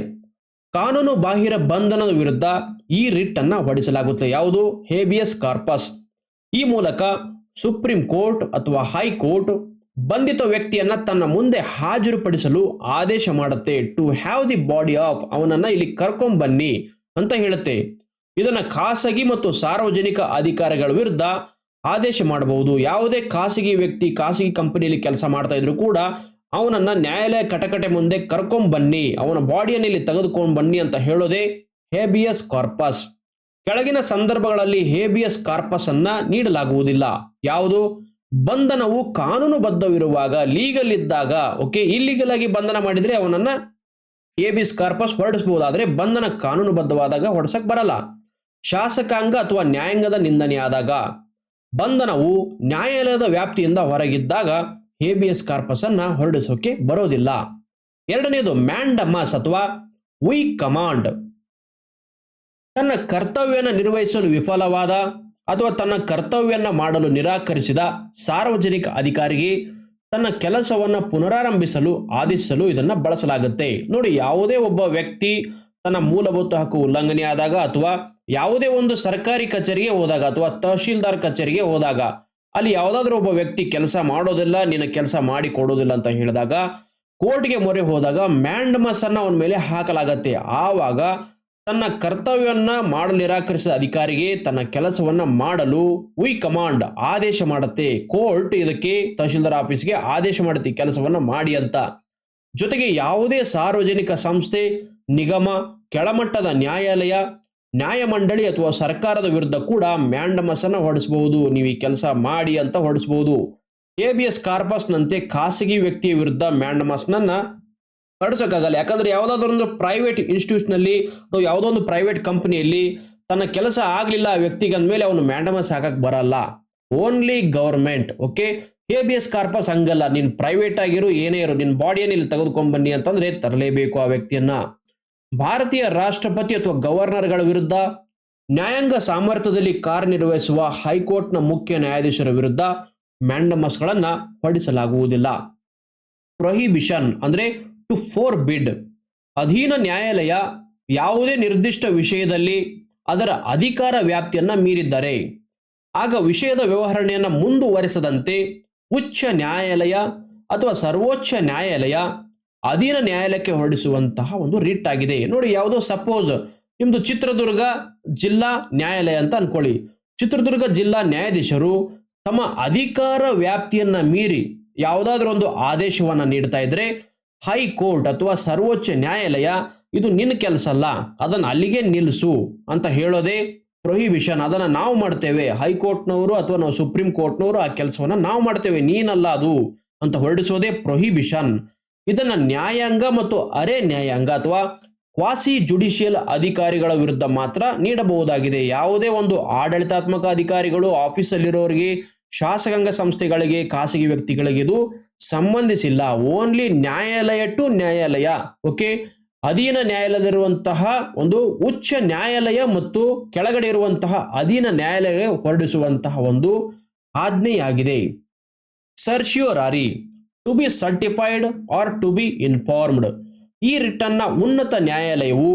ಕಾನೂನು ಬಾಹಿರ ಬಂಧನದ ವಿರುದ್ಧ ಈ ರಿಟ್ ಅನ್ನ ಹೊಡಿಸಲಾಗುತ್ತೆ ಯಾವುದು? Habeas corpus. ಈ ಮೂಲಕ ಸುಪ್ರೀಂ ಕೋರ್ಟ್ ಅಥವಾ ಹೈಕೋರ್ಟ್ ಬಂಧಿತ ವ್ಯಕ್ತಿಯನ್ನ ತನ್ನ ಮುಂದೆ ಹಾಜರುಪಡಿಸಲು ಆದೇಶ ಮಾಡುತ್ತೆ. To have the body of ಅವನನ್ನ ಇಲ್ಲಿ ಕರ್ಕೊಂಬನ್ನಿ ಅಂತ ಹೇಳುತ್ತೆ. ಇದನ್ನ ಖಾಸಗಿ ಮತ್ತು ಸಾರ್ವಜನಿಕ ಅಧಿಕಾರಿಗಳ ವಿರುದ್ಧ ಆದೇಶ ಮಾಡಬಹುದು. ಯಾವುದೇ ಖಾಸಗಿ ವ್ಯಕ್ತಿ ಖಾಸಗಿ ಕಂಪನಿಯಲ್ಲಿ ಕೆಲಸ ಮಾಡ್ತಾ ಇದ್ರು ಕೂಡ ಅವನನ್ನ ನ್ಯಾಯಾಲಯ ಕಟಕಟೆ ಮುಂದೆ ಕರ್ಕೊಂಡ್ ಬನ್ನಿ, ಅವನ ಬಾಡಿಯನ್ನು ಇಲ್ಲಿ ತೆಗೆದುಕೊಂಡು ಬನ್ನಿ ಅಂತ ಹೇಳೋದೇ ಹೇಬಿಯಸ್ ಕಾರ್ಪಸ್. ಕೆಳಗಿನ ಸಂದರ್ಭಗಳಲ್ಲಿ ಹೇಬಿಯಸ್ ಕಾರ್ಪಸ್ ಅನ್ನ ನೀಡಲಾಗುವುದಿಲ್ಲ. ಯಾವುದು? ಬಂಧನವು ಕಾನೂನುಬದ್ಧವಿರುವಾಗ ಲೀಗಲ್ ಇದ್ದಾಗ, ಓಕೆ, ಇಲ್ಲಿಗಲ್ ಆಗಿ ಬಂಧನ ಮಾಡಿದ್ರೆ ಅವನನ್ನ ಹೇಬಿಯಸ್ ಕಾರ್ಪಸ್ ಹೊರಡಿಸಬಹುದಾದ್ರೆ ಬಂಧನ ಕಾನೂನುಬದ್ಧವಾದಾಗ ಹೊರಡಿಸಕ್ ಬರಲ್ಲ. ಶಾಸಕಾಂಗ ಅಥವಾ ನ್ಯಾಯಾಂಗದ ನಿಂದನೆಯಾದಾಗ ಬಂಧನವು ನ್ಯಾಯಾಲಯದ ವ್ಯಾಪ್ತಿಯಿಂದ ಹೊರಗಿದ್ದಾಗ ಹೇಬಿಯಸ್ ಕಾರ್ಪಸ್ ಅನ್ನ ಹೊರಡಿಸೋಕೆ ಬರೋದಿಲ್ಲ. ಎರಡನೇದು ಮ್ಯಾಂಡಮಸ್ ಅಥವಾ ವಿ ಕಮಾಂಡ್. ತನ್ನ ಕರ್ತವ್ಯನ ನಿರ್ವಹಿಸಲು ವಿಫಲವಾದ ಅಥವಾ ತನ್ನ ಕರ್ತವ್ಯನ ಮಾಡಲು ನಿರಾಕರಿಸಿದ ಸಾರ್ವಜನಿಕ ಅಧಿಕಾರಿಗೆ ತನ್ನ ಕೆಲಸವನ್ನು ಪುನರಾರಂಭಿಸಲು ಆದೇಶಿಸಲು ಇದನ್ನ ಬಳಸಲಾಗುತ್ತೆ. ನೋಡಿ, ಯಾವುದೇ ಒಬ್ಬ ವ್ಯಕ್ತಿ ತನ್ನ ಮೂಲಭೂತ ಹಕ್ಕು ಉಲ್ಲಂಘನೆ ಆದಾಗ ಅಥವಾ ಯಾವುದೇ ಒಂದು ಸರ್ಕಾರಿ ಕಚೇರಿಗೆ ಹೋದಾಗ ಅಥವಾ ತಹಶೀಲ್ದಾರ್ ಕಚೇರಿಗೆ ಹೋದಾಗ ಅಲ್ಲಿ ಯಾವುದಾದ್ರೂ ಒಬ್ಬ ವ್ಯಕ್ತಿ ಕೆಲಸ ಮಾಡೋದಿಲ್ಲ ನಿನ್ನ ಕೆಲಸ ಮಾಡಿ ಕೊಡೋದಿಲ್ಲ ಅಂತ ಹೇಳಿದಾಗ ಕೋರ್ಟ್ಗೆ ಮೊರೆ ಹೋದಾಗ ಮ್ಯಾಂಡಮಸ್ ಅನ್ನ ಅವನ ಮೇಲೆ ಹಾಕಲಾಗತ್ತೆ. ಆವಾಗ ತನ್ನ ಕರ್ತವ್ಯವನ್ನ ಮಾಡಲು ನಿರಾಕರಿಸಿದ ಅಧಿಕಾರಿಗೆ ತನ್ನ ಕೆಲಸವನ್ನ ಮಾಡಲು ವಿ ಕಮಾಂಡ್ ಆದೇಶ ಮಾಡುತ್ತೆ. ಕೋರ್ಟ್ ಇದಕ್ಕೆ ತಹಶೀಲ್ದಾರ್ ಆಫೀಸ್ಗೆ ಆದೇಶ ಮಾಡುತ್ತೆ ಕೆಲಸವನ್ನ ಮಾಡಿ ಅಂತ. ಜೊತೆಗೆ ಯಾವುದೇ ಸಾರ್ವಜನಿಕ ಸಂಸ್ಥೆ, ನಿಗಮ, ಕೆಳಮಟ್ಟದ ನ್ಯಾಯಾಲಯ ನ್ಯಾಯಮಂಡಳಿ ಅಥವಾ ಸರ್ಕಾರದ ವಿರುದ್ಧ ಕೂಡ ಮ್ಯಾಂಡಮಸ್ ಅನ್ನ ಹೊರಡಿಸಬಹುದು. ನೀವು ಈ ಕೆಲಸ ಮಾಡಿ ಅಂತ ಹೊರಡಿಸಬಹುದು. ಎಬಿಎಸ್ ಕಾರ್ಪಸ್ನಂತೆ ಖಾಸಗಿ ವ್ಯಕ್ತಿಯ ವಿರುದ್ಧ ಮ್ಯಾಂಡಮಸ್ನನ್ನ ಹೊರಡಿಸೋಕ್ಕಾಗಲ್ಲ. ಯಾಕಂದ್ರೆ ಯಾವುದಾದ್ರೂ ಒಂದು ಪ್ರೈವೇಟ್ ಇನ್ಸ್ಟಿಟ್ಯೂಷನಲ್ಲಿ ಅಥವಾ ಯಾವುದೋ ಒಂದು ಪ್ರೈವೇಟ್ ಕಂಪನಿಯಲ್ಲಿ ತನ್ನ ಕೆಲಸ ಆಗಲಿಲ್ಲ ಆ ವ್ಯಕ್ತಿಗೆ ಅಂದಮೇಲೆ ಅವನು ಮ್ಯಾಂಡಮಸ್ ಹಾಕಕ್ ಬರಲ್ಲ. Only government okay habeas corpus ಹಂಗಲ್ಲ. ನೀನು ಪ್ರೈವೇಟ್ ಆಗಿರು, ಏನೇ ಇರು ನಿನ್ನ ಬಾಡಿಯನ್ನು ಇಲ್ಲಿ ತೆಗೆದುಕೊಂಡ್ ಬನ್ನಿ ಅಂತಂದ್ರೆ ತರಲೇಬೇಕು ಆ ವ್ಯಕ್ತಿಯನ್ನ. ಭಾರತೀಯ ರಾಷ್ಟ್ರಪತಿ ಅಥವಾ ಗವರ್ನರ್ಗಳ ವಿರುದ್ಧ ನ್ಯಾಯಾಂಗ ಸಾಮರ್ಥ್ಯದಲ್ಲಿ ಕಾರ್ಯನಿರ್ವಹಿಸುವ ಹೈಕೋರ್ಟ್ನ ಮುಖ್ಯ ನ್ಯಾಯಾಧೀಶರ ವಿರುದ್ಧ ಮ್ಯಾಂಡಮಸ್ಗಳನ್ನು ಹೊರಡಿಸಲಾಗುವುದಿಲ್ಲ. ಪ್ರೊಹಿಬಿಷನ್ ಅಂದ್ರೆ ಟು ಫೋರ್ ಬಿಡ್ ಅಧೀನ ನ್ಯಾಯಾಲಯ ಯಾವುದೇ ನಿರ್ದಿಷ್ಟ ವಿಷಯದಲ್ಲಿ ಅದರ ಅಧಿಕಾರ ವ್ಯಾಪ್ತಿಯನ್ನು ಮೀರಿದ್ದರೆ, ಆಗ ವಿಷಯದ ವ್ಯವಹರಣೆಯನ್ನು ಮುಂದುವರೆಸದಂತೆ ಉಚ್ಚ ನ್ಯಾಯಾಲಯ ಅಥವಾ ಸರ್ವೋಚ್ಚ ನ್ಯಾಯಾಲಯ ಅಧೀನ ನ್ಯಾಯಾಲಯಕ್ಕೆ ಹೊರಡಿಸುವಂತಹ ಒಂದು ರಿಟ್ ಆಗಿದೆ. ನೋಡಿ, ಯಾವುದೋ ಸಪೋಸ್ ನಿಮ್ದು ಚಿತ್ರದುರ್ಗ ಜಿಲ್ಲಾ ನ್ಯಾಯಾಲಯ ಅಂತ ಅನ್ಕೊಳ್ಳಿ. ಚಿತ್ರದುರ್ಗ ಜಿಲ್ಲಾ ನ್ಯಾಯಾಧೀಶರು ತಮ್ಮ ಅಧಿಕಾರ ವ್ಯಾಪ್ತಿಯನ್ನ ಮೀರಿ ಯಾವುದಾದ್ರೂ ಒಂದು ಆದೇಶವನ್ನ ನೀಡ್ತಾ ಇದ್ರೆ ಹೈಕೋರ್ಟ್ ಅಥವಾ ಸರ್ವೋಚ್ಚ ನ್ಯಾಯಾಲಯ ಇದು ನಿನ್ನ ಕೆಲಸ ಅಲ್ಲ, ಅದನ್ನ ಅಲ್ಲಿಗೆ ನಿಲ್ಲಿಸು ಅಂತ ಹೇಳೋದೇ ಪ್ರೊಹಿಬಿಷನ್ ಅದನ್ನ ನಾವು ಮಾಡ್ತೇವೆ. ಹೈಕೋರ್ಟ್ನವರು ಅಥವಾ ನಾವು ಸುಪ್ರೀಂ ಕೋರ್ಟ್ನವರು ಆ ಕೆಲಸವನ್ನ ನಾವು ಮಾಡ್ತೇವೆ. ನೀನಲ್ಲ ಅದು ಅಂತ ಹೊರಡಿಸೋದೇ ಪ್ರೊಹಿಬಿಷನ್ ಇದನ್ನ ನ್ಯಾಯಾಂಗ ಮತ್ತು ಅರೆ ನ್ಯಾಯಾಂಗ ಅಥವಾ ಕ್ವಾಸಿ ಜುಡಿಷಿಯಲ್ ಅಧಿಕಾರಿಗಳ ವಿರುದ್ಧ ಮಾತ್ರ ನೀಡಬಹುದಾಗಿದೆ. ಯಾವುದೇ ಒಂದು ಆಡಳಿತಾತ್ಮಕ ಅಧಿಕಾರಿಗಳು ಆಫೀಸಲ್ಲಿರೋರಿಗೆ, ಶಾಸಕಾಂಗ ಸಂಸ್ಥೆಗಳಿಗೆ, ಖಾಸಗಿ ವ್ಯಕ್ತಿಗಳಿಗೆ ಇದು ಸಂಬಂಧಿಸಿಲ್ಲ. ಓನ್ಲಿ ನ್ಯಾಯಾಲಯ ಟು ನ್ಯಾಯಾಲಯ, ಓಕೆ? ಅಧೀನ ನ್ಯಾಯಾಲಯದಲ್ಲಿರುವಂತಹ ಒಂದು ಉಚ್ಚ ನ್ಯಾಯಾಲಯ ಮತ್ತು ಕೆಳಗಡೆ ಇರುವಂತಹ ಅಧೀನ ನ್ಯಾಯಾಲಯ ಹೊರಡಿಸುವಂತಹ ಒಂದು ಆಜ್ಞೆಯಾಗಿದೆ. Certiorari to be certified or to be informed ಈ ರಿಟರ್ನ್ನ ಉನ್ನತ ನ್ಯಾಯಾಲಯವು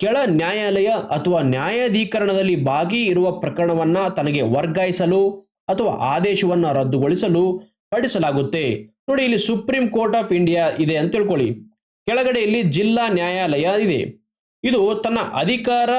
ಕೆಳ ನ್ಯಾಯಾಲಯ ಅಥವಾ ನ್ಯಾಯಾಧೀಕರಣದಲ್ಲಿ ಭಾಗಿ ಇರುವ ಪ್ರಕರಣವನ್ನು ತನಗೆ ವರ್ಗಾಯಿಸಲು ಅಥವಾ ಆದೇಶವನ್ನು ರದ್ದುಗೊಳಿಸಲು ಪಡಿಸಲಾಗುತ್ತೆ. ನೋಡಿ, ಇಲ್ಲಿ ಸುಪ್ರೀಂ ಕೋರ್ಟ್ ಆಫ್ ಇಂಡಿಯಾ ಇದೆ ಅಂತ ತಿಳ್ಕೊಳ್ಳಿ. ಕೆಳಗಡೆ ಇಲ್ಲಿ ಜಿಲ್ಲಾ ನ್ಯಾಯಾಲಯ ಇದೆ. ಇದು ತನ್ನ ಅಧಿಕಾರ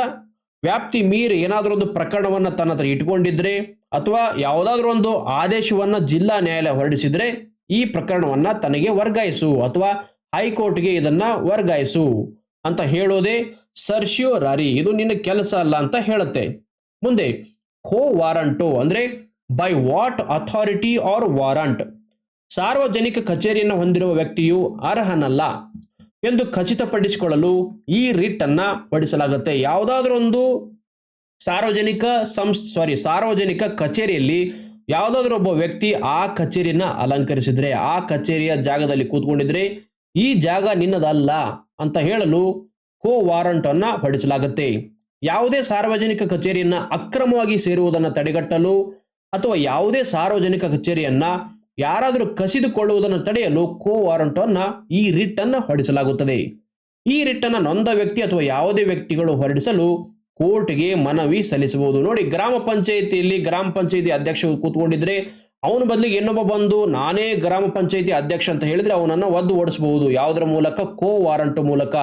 ವ್ಯಾಪ್ತಿ ಮೀರಿ ಏನಾದರೂ ಒಂದು ಪ್ರಕರಣವನ್ನು ತನ್ನ ಹತ್ರ ಇಟ್ಕೊಂಡಿದ್ರೆ ಅಥವಾ ಯಾವುದಾದ್ರೂ ಒಂದು ಆದೇಶವನ್ನು ಜಿಲ್ಲಾ ನ್ಯಾಯಾಲಯ ಹೊರಡಿಸಿದ್ರೆ ಈ ಪ್ರಕರಣವನ್ನ ತನಗೆ ವರ್ಗಾಯಿಸು ಅಥವಾ ಹೈಕೋರ್ಟ್ಗೆ ಇದನ್ನ ವರ್ಗಾಯಿಸು ಅಂತ ಹೇಳೋದೇ ಸರ್ಶಿಯೋ ರಾರಿ. ಇದು ನಿನ್ನ ಕೆಲಸ ಅಲ್ಲ ಅಂತ ಹೇಳುತ್ತೆ. ಮುಂದೆ, ಕೋ ವಾರಂಟು ಅಂದ್ರೆ by what authority or warrant. ಸಾರ್ವಜನಿಕ ಕಚೇರಿಯನ್ನು ಹೊಂದಿರುವ ವ್ಯಕ್ತಿಯು ಅರ್ಹನಲ್ಲ ಎಂದು ಖಚಿತಪಡಿಸಿಕೊಳ್ಳಲು ಈ ರಿಟ್ ಅನ್ನ ಪಡಿಸಲಾಗುತ್ತೆ. ಯಾವುದಾದ್ರೂ ಒಂದು ಸಾರ್ವಜನಿಕ ಸಂಸ್ ಸಾರಿ ಸಾರ್ವಜನಿಕ ಕಚೇರಿಯಲ್ಲಿ ಯಾವುದಾದ್ರೂ ಒಬ್ಬ ವ್ಯಕ್ತಿ ಆ ಕಚೇರಿಯನ್ನ ಅಲಂಕರಿಸಿದ್ರೆ, ಆ ಕಚೇರಿಯ ಜಾಗದಲ್ಲಿ ಕೂತ್ಕೊಂಡಿದ್ರೆ, ಈ ಜಾಗ ನಿನ್ನದಲ್ಲ ಅಂತ ಹೇಳಲು ಕೋ ವಾರಂಟ್ ಅನ್ನ ಪಡಿಸಲಾಗುತ್ತೆ ಯಾವುದೇ ಸಾರ್ವಜನಿಕ ಕಚೇರಿಯನ್ನ ಅಕ್ರಮವಾಗಿ ಸೇರುವುದನ್ನು ತಡೆಗಟ್ಟಲು ಅಥವಾ ಯಾವುದೇ ಸಾರ್ವಜನಿಕ ಕಚೇರಿಯನ್ನ ಯಾರಾದರೂ ಕಸಿದುಕೊಳ್ಳುವುದನ್ನು ತಡೆಯಲು ಕೋ ವಾರಂಟ್ ಅನ್ನ ಈ ರಿಟ್ ಅನ್ನ ಹೊರಡಿಸಲಾಗುತ್ತದೆ. ಈ ರಿಟ್ ಅನ್ನ ನೊಂದ ವ್ಯಕ್ತಿ ಅಥವಾ ಯಾವುದೇ ವ್ಯಕ್ತಿಗಳು ಹೊರಡಿಸಲು ಕೋರ್ಟ್ಗೆ ಮನವಿ ಸಲ್ಲಿಸಬಹುದು. ನೋಡಿ, ಗ್ರಾಮ ಪಂಚಾಯಿತಿಯಲ್ಲಿ ಗ್ರಾಮ ಪಂಚಾಯಿತಿ ಅಧ್ಯಕ್ಷ ಕೂತ್ಕೊಂಡಿದ್ರೆ ಅವನ ಬದಲಿಗೆ ಇನ್ನೊಬ್ಬ ಬಂದು ನಾನೇ ಗ್ರಾಮ ಪಂಚಾಯಿತಿ ಅಧ್ಯಕ್ಷ ಅಂತ ಹೇಳಿದ್ರೆ ಅವನನ್ನು ಒದ್ದು ಓಡಿಸಬಹುದು. ಯಾವುದರ ಮೂಲಕ? ಕೋ ವಾರಂಟ್ ಮೂಲಕ.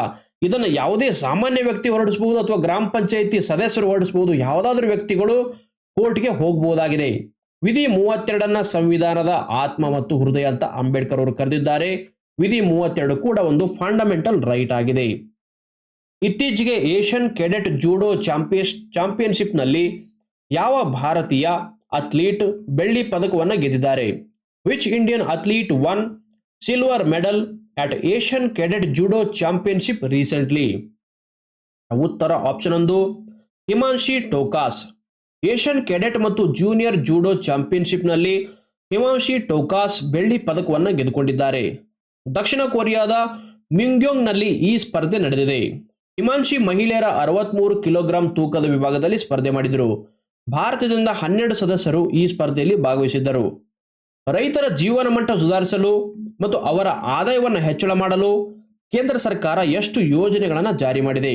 ಇದನ್ನು ಯಾವುದೇ ಸಾಮಾನ್ಯ ವ್ಯಕ್ತಿ ಹೊರಡಿಸಬಹುದು ಅಥವಾ ಗ್ರಾಮ ಪಂಚಾಯಿತಿ ಸದಸ್ಯರು ಹೊರಡಿಸಬಹುದು. ಯಾವುದಾದ್ರೂ ವ್ಯಕ್ತಿಗಳು ಕೋರ್ಟ್ಗೆ ಹೋಗಬಹುದಾಗಿದೆ. ವಿಧಿ ಮೂವತ್ತೆರಡನ್ನ ಸಂವಿಧಾನದ ಆತ್ಮ ಮತ್ತು ಹೃದಯ ಅಂತ ಅಂಬೇಡ್ಕರ್ ಅವರು ಕರೆದಿದ್ದಾರೆ. ವಿಧಿ ಮೂವತ್ತೆರಡು ಕೂಡ ಒಂದು ಫಂಡಮೆಂಟಲ್ ರೈಟ್ ಆಗಿದೆ. ಇತ್ತೀಚೆಗೆ ಏಷ್ಯನ್ ಕೆಡೆಟ್ ಜೂಡೋ ಚಾಂಪಿಯನ್ಸ್ ಚಾಂಪಿಯನ್ಶಿಪ್ನಲ್ಲಿ ಯಾವ ಭಾರತೀಯ ಅಥ್ಲೀಟ್ ಬೆಳ್ಳಿ ಪದಕವನ್ನು ಗೆದ್ದಿದ್ದಾರೆ? Which Indian athlete won silver medal at Asian cadet judo championship recently? ಉತ್ತರ ಆಪ್ಷನ್ ಒಂದು ಹಿಮಾಂಶಿ ಟೋಕಾಸ್. ಏಷ್ಯನ್ ಕೆಡೆಟ್ ಮತ್ತು ಜೂನಿಯರ್ ಜೂಡೋ ಚಾಂಪಿಯನ್ಶಿಪ್ನಲ್ಲಿ ಹಿಮಾಂಶಿ ಟೋಕಾಸ್ ಬೆಳ್ಳಿ ಪದಕವನ್ನು ಗೆದ್ದುಕೊಂಡಿದ್ದಾರೆ. ದಕ್ಷಿಣ ಕೊರಿಯಾದ ಮಿಂಗ್ಯೋಂಗ್ನಲ್ಲಿ ಈ ಸ್ಪರ್ಧೆ ನಡೆದಿದೆ. ಹಿಮಾಂಶಿ ಮಹಿಳೆಯರ ಅರವತ್ಮೂರು ಕಿಲೋಗ್ರಾಂ ತೂಕದ ವಿಭಾಗದಲ್ಲಿ ಸ್ಪರ್ಧೆ ಮಾಡಿದರು. ಭಾರತದಿಂದ ಹನ್ನೆರಡು ಸದಸ್ಯರು ಈ ಸ್ಪರ್ಧೆಯಲ್ಲಿ ಭಾಗವಹಿಸಿದ್ದರು. ರೈತರ ಜೀವನ ಮಟ್ಟ ಸುಧಾರಿಸಲು ಮತ್ತು ಅವರ ಆದಾಯವನ್ನು ಹೆಚ್ಚಳ ಮಾಡಲು ಕೇಂದ್ರ ಸರ್ಕಾರ ಎಷ್ಟು ಯೋಜನೆಗಳನ್ನು ಜಾರಿ ಮಾಡಿದೆ.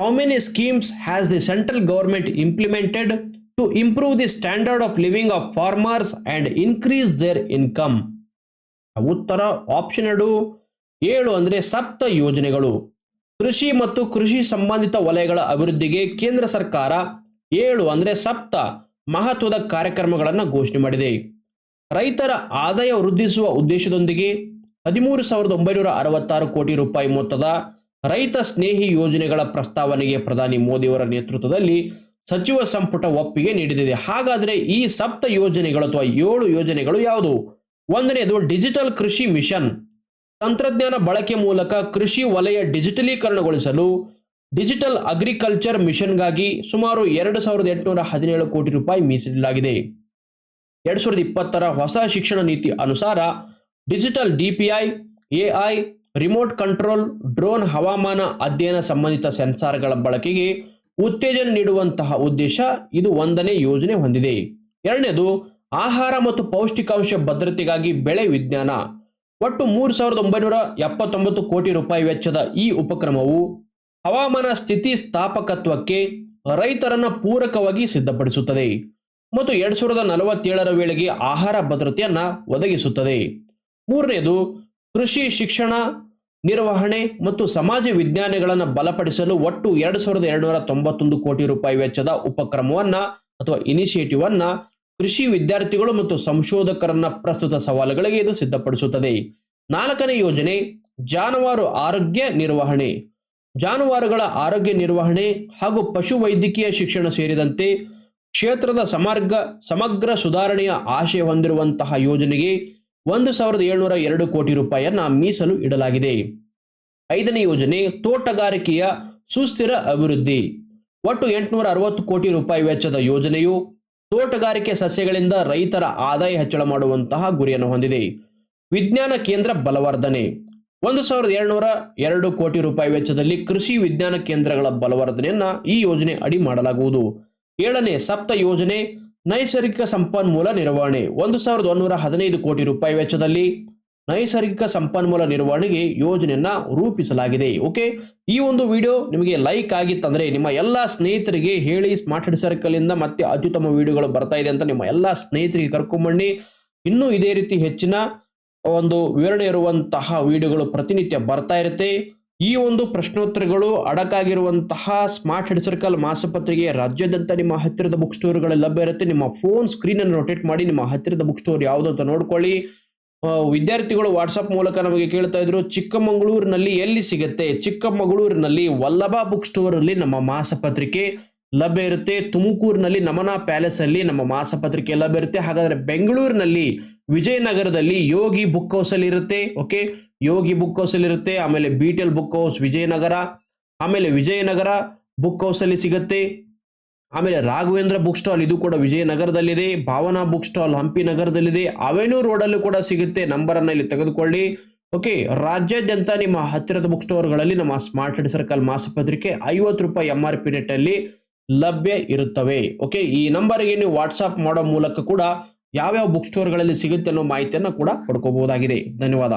How many schemes has the central government implemented to improve the standard of living of farmers and increase their income ಉತ್ತರ ಆಪ್ಷನ್ ಎರಡು. ಏಳು ಅಂದರೆ ಸಪ್ತ ಯೋಜನೆಗಳು. ಕೃಷಿ ಮತ್ತು ಕೃಷಿ ಸಂಬಂಧಿತ ವಲಯಗಳ ಅಭಿವೃದ್ಧಿಗೆ ಕೇಂದ್ರ ಸರ್ಕಾರ ಏಳು ಅಂದರೆ ಸಪ್ತ ಮಹತ್ವದ ಕಾರ್ಯಕ್ರಮಗಳನ್ನು ಘೋಷಣೆ ಮಾಡಿದೆ. ರೈತರ ಆದಾಯ ವೃದ್ಧಿಸುವ ಉದ್ದೇಶದೊಂದಿಗೆ ಹದಿಮೂರು ಸಾವಿರದ ಒಂಬೈನೂರ ಅರವತ್ತಾರು ಕೋಟಿ ರೂಪಾಯಿ ಮೊತ್ತದ ರೈತ ಸ್ನೇಹಿ ಯೋಜನೆಗಳ ಪ್ರಸ್ತಾವನೆಗೆ ಪ್ರಧಾನಿ ಮೋದಿಯವರ ನೇತೃತ್ವದಲ್ಲಿ ಸಚಿವ ಸಂಪುಟ ಒಪ್ಪಿಗೆ ನೀಡಿದೆ ಹಾಗಾದರೆ ಈ ಸಪ್ತ ಯೋಜನೆಗಳು ಅಥವಾ ಏಳು ಯೋಜನೆಗಳು ಯಾವುದು? ಒಂದನೇದು ಡಿಜಿಟಲ್ ಕೃಷಿ ಮಿಷನ್ ತಂತ್ರಜ್ಞಾನ ಬಳಕೆ ಮೂಲಕ ಕೃಷಿ ವಲಯ ಡಿಜಿಟಲೀಕರಣಗೊಳಿಸಲು ಡಿಜಿಟಲ್ ಅಗ್ರಿಕಲ್ಚರ್ ಮಿಷನ್ಗಾಗಿ ಸುಮಾರು ಎರಡು ಸಾವಿರದ ಎಂಟುನೂರ ಹದಿನೇಳು ಕೋಟಿ ರೂಪಾಯಿ ಮೀಸಲಿಡಲಾಗಿದೆ. ಎರಡು ಸಾವಿರದ ಇಪ್ಪತ್ತರ ಹೊಸ ಶಿಕ್ಷಣ ನೀತಿ ಅನುಸಾರ digital DPI, AI, remote control, drone ಹವಾಮಾನ ಅಧ್ಯಯನ ಸಂಬಂಧಿತ ಸೆನ್ಸಾರ್ಗಳ ಬಳಕೆಗೆ ಉತ್ತೇಜನ ನೀಡುವಂತಹ ಉದ್ದೇಶ ಇದು ಒಂದನೇ ಯೋಜನೆ ಹೊಂದಿದೆ. ಎರಡನೇದು, ಆಹಾರ ಮತ್ತು ಪೌಷ್ಟಿಕಾಂಶ ಭದ್ರತೆಗಾಗಿ ಬೆಳೆ ವಿಜ್ಞಾನ. ಒಟ್ಟು ಮೂರು ಸಾವಿರದ ಒಂಬೈನೂರ ಎಪ್ಪತ್ತೊಂಬತ್ತು ಕೋಟಿ ರೂಪಾಯಿ ವೆಚ್ಚದ ಈ ಉಪಕ್ರಮವು ಹವಾಮಾನ ಸ್ಥಿತಿ ಸ್ಥಾಪಕತ್ವಕ್ಕೆ ರೈತರನ್ನ ಪೂರಕವಾಗಿ ಸಿದ್ಧಪಡಿಸುತ್ತದೆ ಮತ್ತು ಎರಡ್ ಸಾವಿರದ ನಲವತ್ತೇಳರ ವೇಳೆಗೆ ಆಹಾರ ಭದ್ರತೆಯನ್ನ ಒದಗಿಸುತ್ತದೆ. ಮೂರನೇದು, ಕೃಷಿ ಶಿಕ್ಷಣ ನಿರ್ವಹಣೆ ಮತ್ತು ಸಮಾಜ ವಿಜ್ಞಾನಗಳನ್ನು ಬಲಪಡಿಸಲು ಒಟ್ಟು ಎರಡು ಸಾವಿರದ ಎರಡುನೂರ ತೊಂಬತ್ತೊಂದು ಕೋಟಿ ರೂಪಾಯಿ ವೆಚ್ಚದ ಉಪಕ್ರಮವನ್ನ ಅಥವಾ ಇನಿಷಿಯೇಟಿವ್ ಅನ್ನ ಕೃಷಿ ವಿದ್ಯಾರ್ಥಿಗಳು ಮತ್ತು ಸಂಶೋಧಕರನ್ನ ಪ್ರಸ್ತುತ ಸವಾಲುಗಳಿಗೆ ಇದು ಸಿದ್ಧಪಡಿಸುತ್ತದೆ. ನಾಲ್ಕನೇ ಯೋಜನೆ, ಜಾನುವಾರು ಆರೋಗ್ಯ ನಿರ್ವಹಣೆ. ಜಾನುವಾರುಗಳ ಆರೋಗ್ಯ ನಿರ್ವಹಣೆ ಹಾಗೂ ಪಶು ವೈದ್ಯಕೀಯ ಶಿಕ್ಷಣ ಸೇರಿದಂತೆ ಕ್ಷೇತ್ರದ ಸಮರ್ಗ, ಸಮಗ್ರ ಸುಧಾರಣೆಯ ಆಶಯ ಹೊಂದಿರುವಂತಹ ಯೋಜನೆಗೆ ಒಂದು ಸಾವಿರದ ಏಳ್ನೂರ ಎರಡು ಕೋಟಿ ರೂಪಾಯಿಯನ್ನ ಮೀಸಲು ಇಡಲಾಗಿದೆ. ಐದನೇ ಯೋಜನೆ, ತೋಟಗಾರಿಕೆಯ ಸುಸ್ಥಿರ ಅಭಿವೃದ್ಧಿ. ಒಟ್ಟು ಎಂಟುನೂರ ಅರವತ್ತು ಕೋಟಿ ರೂಪಾಯಿ ವೆಚ್ಚದ ಯೋಜನೆಯು ತೋಟಗಾರಿಕೆ ಸಸ್ಯಗಳಿಂದ ರೈತರ ಆದಾಯ ಹೆಚ್ಚಳ ಮಾಡುವಂತಹ ಗುರಿಯನ್ನು ಹೊಂದಿದೆ. ವಿಜ್ಞಾನ ಕೇಂದ್ರ ಬಲವರ್ಧನೆ. ಒಂದು ಸಾವಿರದ ಏಳ್ನೂರ ಎರಡು ಕೋಟಿ ರೂಪಾಯಿ ವೆಚ್ಚದಲ್ಲಿ ಕೃಷಿ ವಿಜ್ಞಾನ ಕೇಂದ್ರಗಳ ಬಲವರ್ಧನೆಯನ್ನ ಈ ಯೋಜನೆ ಅಡಿ ಮಾಡಲಾಗುವುದು. ಏಳನೇ ಸಪ್ತ ಯೋಜನೆ, ನೈಸರ್ಗಿಕ ಸಂಪನ್ಮೂಲ ನಿರ್ವಹಣೆ. ಒಂದು ಸಾವಿರದ ಒಂದೂರ ಹದಿನೈದು ಕೋಟಿ ರೂಪಾಯಿ ವೆಚ್ಚದಲ್ಲಿ ನೈಸರ್ಗಿಕ ಸಂಪನ್ಮೂಲ ನಿರ್ವಹಣೆಗೆ ಯೋಜನೆಯನ್ನ ರೂಪಿಸಲಾಗಿದೆ. ಓಕೆ? ಈ ಒಂದು ವಿಡಿಯೋ ನಿಮಗೆ ಲೈಕ್ ಆಗಿತ್ತಂದ್ರೆ ನಿಮ್ಮ ಎಲ್ಲ ಸ್ನೇಹಿತರಿಗೆ ಹೇಳಿ ಸ್ಮಾರ್ಟ್ ಸರ್ಕಲ್ ಇಂದ ಮತ್ತೆ ಅತ್ಯುತ್ತಮ ವಿಡಿಯೋಗಳು ಬರ್ತಾ ಇದೆ ಅಂತ ನಿಮ್ಮ ಎಲ್ಲ ಸ್ನೇಹಿತರಿಗೆ ಕರ್ಕೊಂಬನ್ನಿ. ಇನ್ನೂ ಇದೇ ರೀತಿ ಹೆಚ್ಚಿನ ಒಂದು ವಿವರಣೆ ಇರುವಂತಹ ವಿಡಿಯೋಗಳು ಪ್ರತಿನಿತ್ಯ ಬರ್ತಾ ಇರುತ್ತೆ. ಈ ಒಂದು ಪ್ರಶ್ನೋತ್ತರಗಳು ಅಡಕಾಗಿರುವಂತಹ ಸ್ಮಾರ್ಟ್ ಹೆಡ್ ಸರ್ಕಲ್ ಮಾಸಪತ್ರಿಕೆ ರಾಜ್ಯಾದ್ಯಂತ ನಿಮ್ಮ ಹತ್ತಿರದ ಬುಕ್ ಸ್ಟೋರ್ಗಳಲ್ಲಿ ಲಭ್ಯ ಇರುತ್ತೆ. ನಿಮ್ಮ ಫೋನ್ ಸ್ಕ್ರೀನ್ ಅನ್ನು ರೊಟೇಟ್ ಮಾಡಿ ನಿಮ್ಮ ಹತ್ತಿರದ ಬುಕ್ ಸ್ಟೋರ್ ಯಾವುದು ಅಂತ ನೋಡ್ಕೊಳ್ಳಿ. ವಿದ್ಯಾರ್ಥಿಗಳು ವಾಟ್ಸಪ್ ಮೂಲಕ ನಮಗೆ ಕೇಳ್ತಾ ಇದ್ರು, ಚಿಕ್ಕಮಗಳೂರಿನಲ್ಲಿ ಎಲ್ಲಿ ಸಿಗುತ್ತೆ? ಚಿಕ್ಕಮಗಳೂರಿನಲ್ಲಿ ವಲ್ಲಭ ಬುಕ್ ಸ್ಟೋರ್ ಅಲ್ಲಿ ನಮ್ಮ ಮಾಸಪತ್ರಿಕೆ ಲಭ್ಯ ಇರುತ್ತೆ. ತುಮಕೂರಿನಲ್ಲಿ ನಮನ ಪ್ಯಾಲೇಸ್ ಅಲ್ಲಿ ನಮ್ಮ ಮಾಸಪತ್ರಿಕೆ ಲಭ್ಯ ಇರುತ್ತೆ. ಹಾಗಾದ್ರೆ ಬೆಂಗಳೂರಿನಲ್ಲಿ ವಿಜಯನಗರದಲ್ಲಿ ಯೋಗಿ ಬುಕ್ ಹೌಸ್ ಅಲ್ಲಿ ಇರುತ್ತೆ. ಓಕೆ ಯೋಗಿ ಬುಕ್ ಹೌಸ್ ಅಲ್ಲಿ ಇರುತ್ತೆ. ಆಮೇಲೆ ಬಿಟಿಎಲ್ ಬುಕ್ ಹೌಸ್ ವಿಜಯನಗರ. ಆಮೇಲೆ ವಿಜಯನಗರ ಬುಕ್ ಹೌಸ್ ಅಲ್ಲಿ ಸಿಗುತ್ತೆ. ಆಮೇಲೆ ರಾಘವೇಂದ್ರ ಬುಕ್ ಸ್ಟಾಲ್ ಇದು ಕೂಡ ವಿಜಯನಗರದಲ್ಲಿದೆ. ಭಾವನಾ ಬುಕ್ ಸ್ಟಾಲ್ ಹಂಪಿ ನಗರದಲ್ಲಿದೆ. ಅವೆನ್ಯೂ ರೋಡಲ್ಲೂ ಕೂಡ ಸಿಗುತ್ತೆ. ನಂಬರ್ ಅನ್ನ ಇಲ್ಲಿ ತೆಗೆದುಕೊಳ್ಳಿ. ಓಕೆ ರಾಜ್ಯಾದ್ಯಂತ ನಿಮ್ಮ ಹತ್ತಿರದ ಬುಕ್ ಸ್ಟೋರ್ಗಳಲ್ಲಿ ನಮ್ಮ ಸ್ಮಾರ್ಟ್ ಹೆಡ್ ಸರ್ಕಲ್ ಮಾಸಪತ್ರಿಕೆ ಐವತ್ತು ರೂಪಾಯಿ ಎಂ ಆರ್ ಪಿ ರೇಟಲ್ಲಿ ಲಭ್ಯ ಇರುತ್ತವೆ. ಓಕೆ ಈ ನಂಬರ್ಗೆ ನೀವು ವಾಟ್ಸಾಪ್ ಮಾಡೋ ಮೂಲಕ ಕೂಡ ಯಾವ್ಯಾವ ಬುಕ್ ಸ್ಟೋರ್ಗಳಲ್ಲಿ ಸಿಗುತ್ತೆ ಅನ್ನೋ ಮಾಹಿತಿಯನ್ನು ಕೂಡ ಪಡ್ಕೋಬಹುದಾಗಿದೆ ಧನ್ಯವಾದ.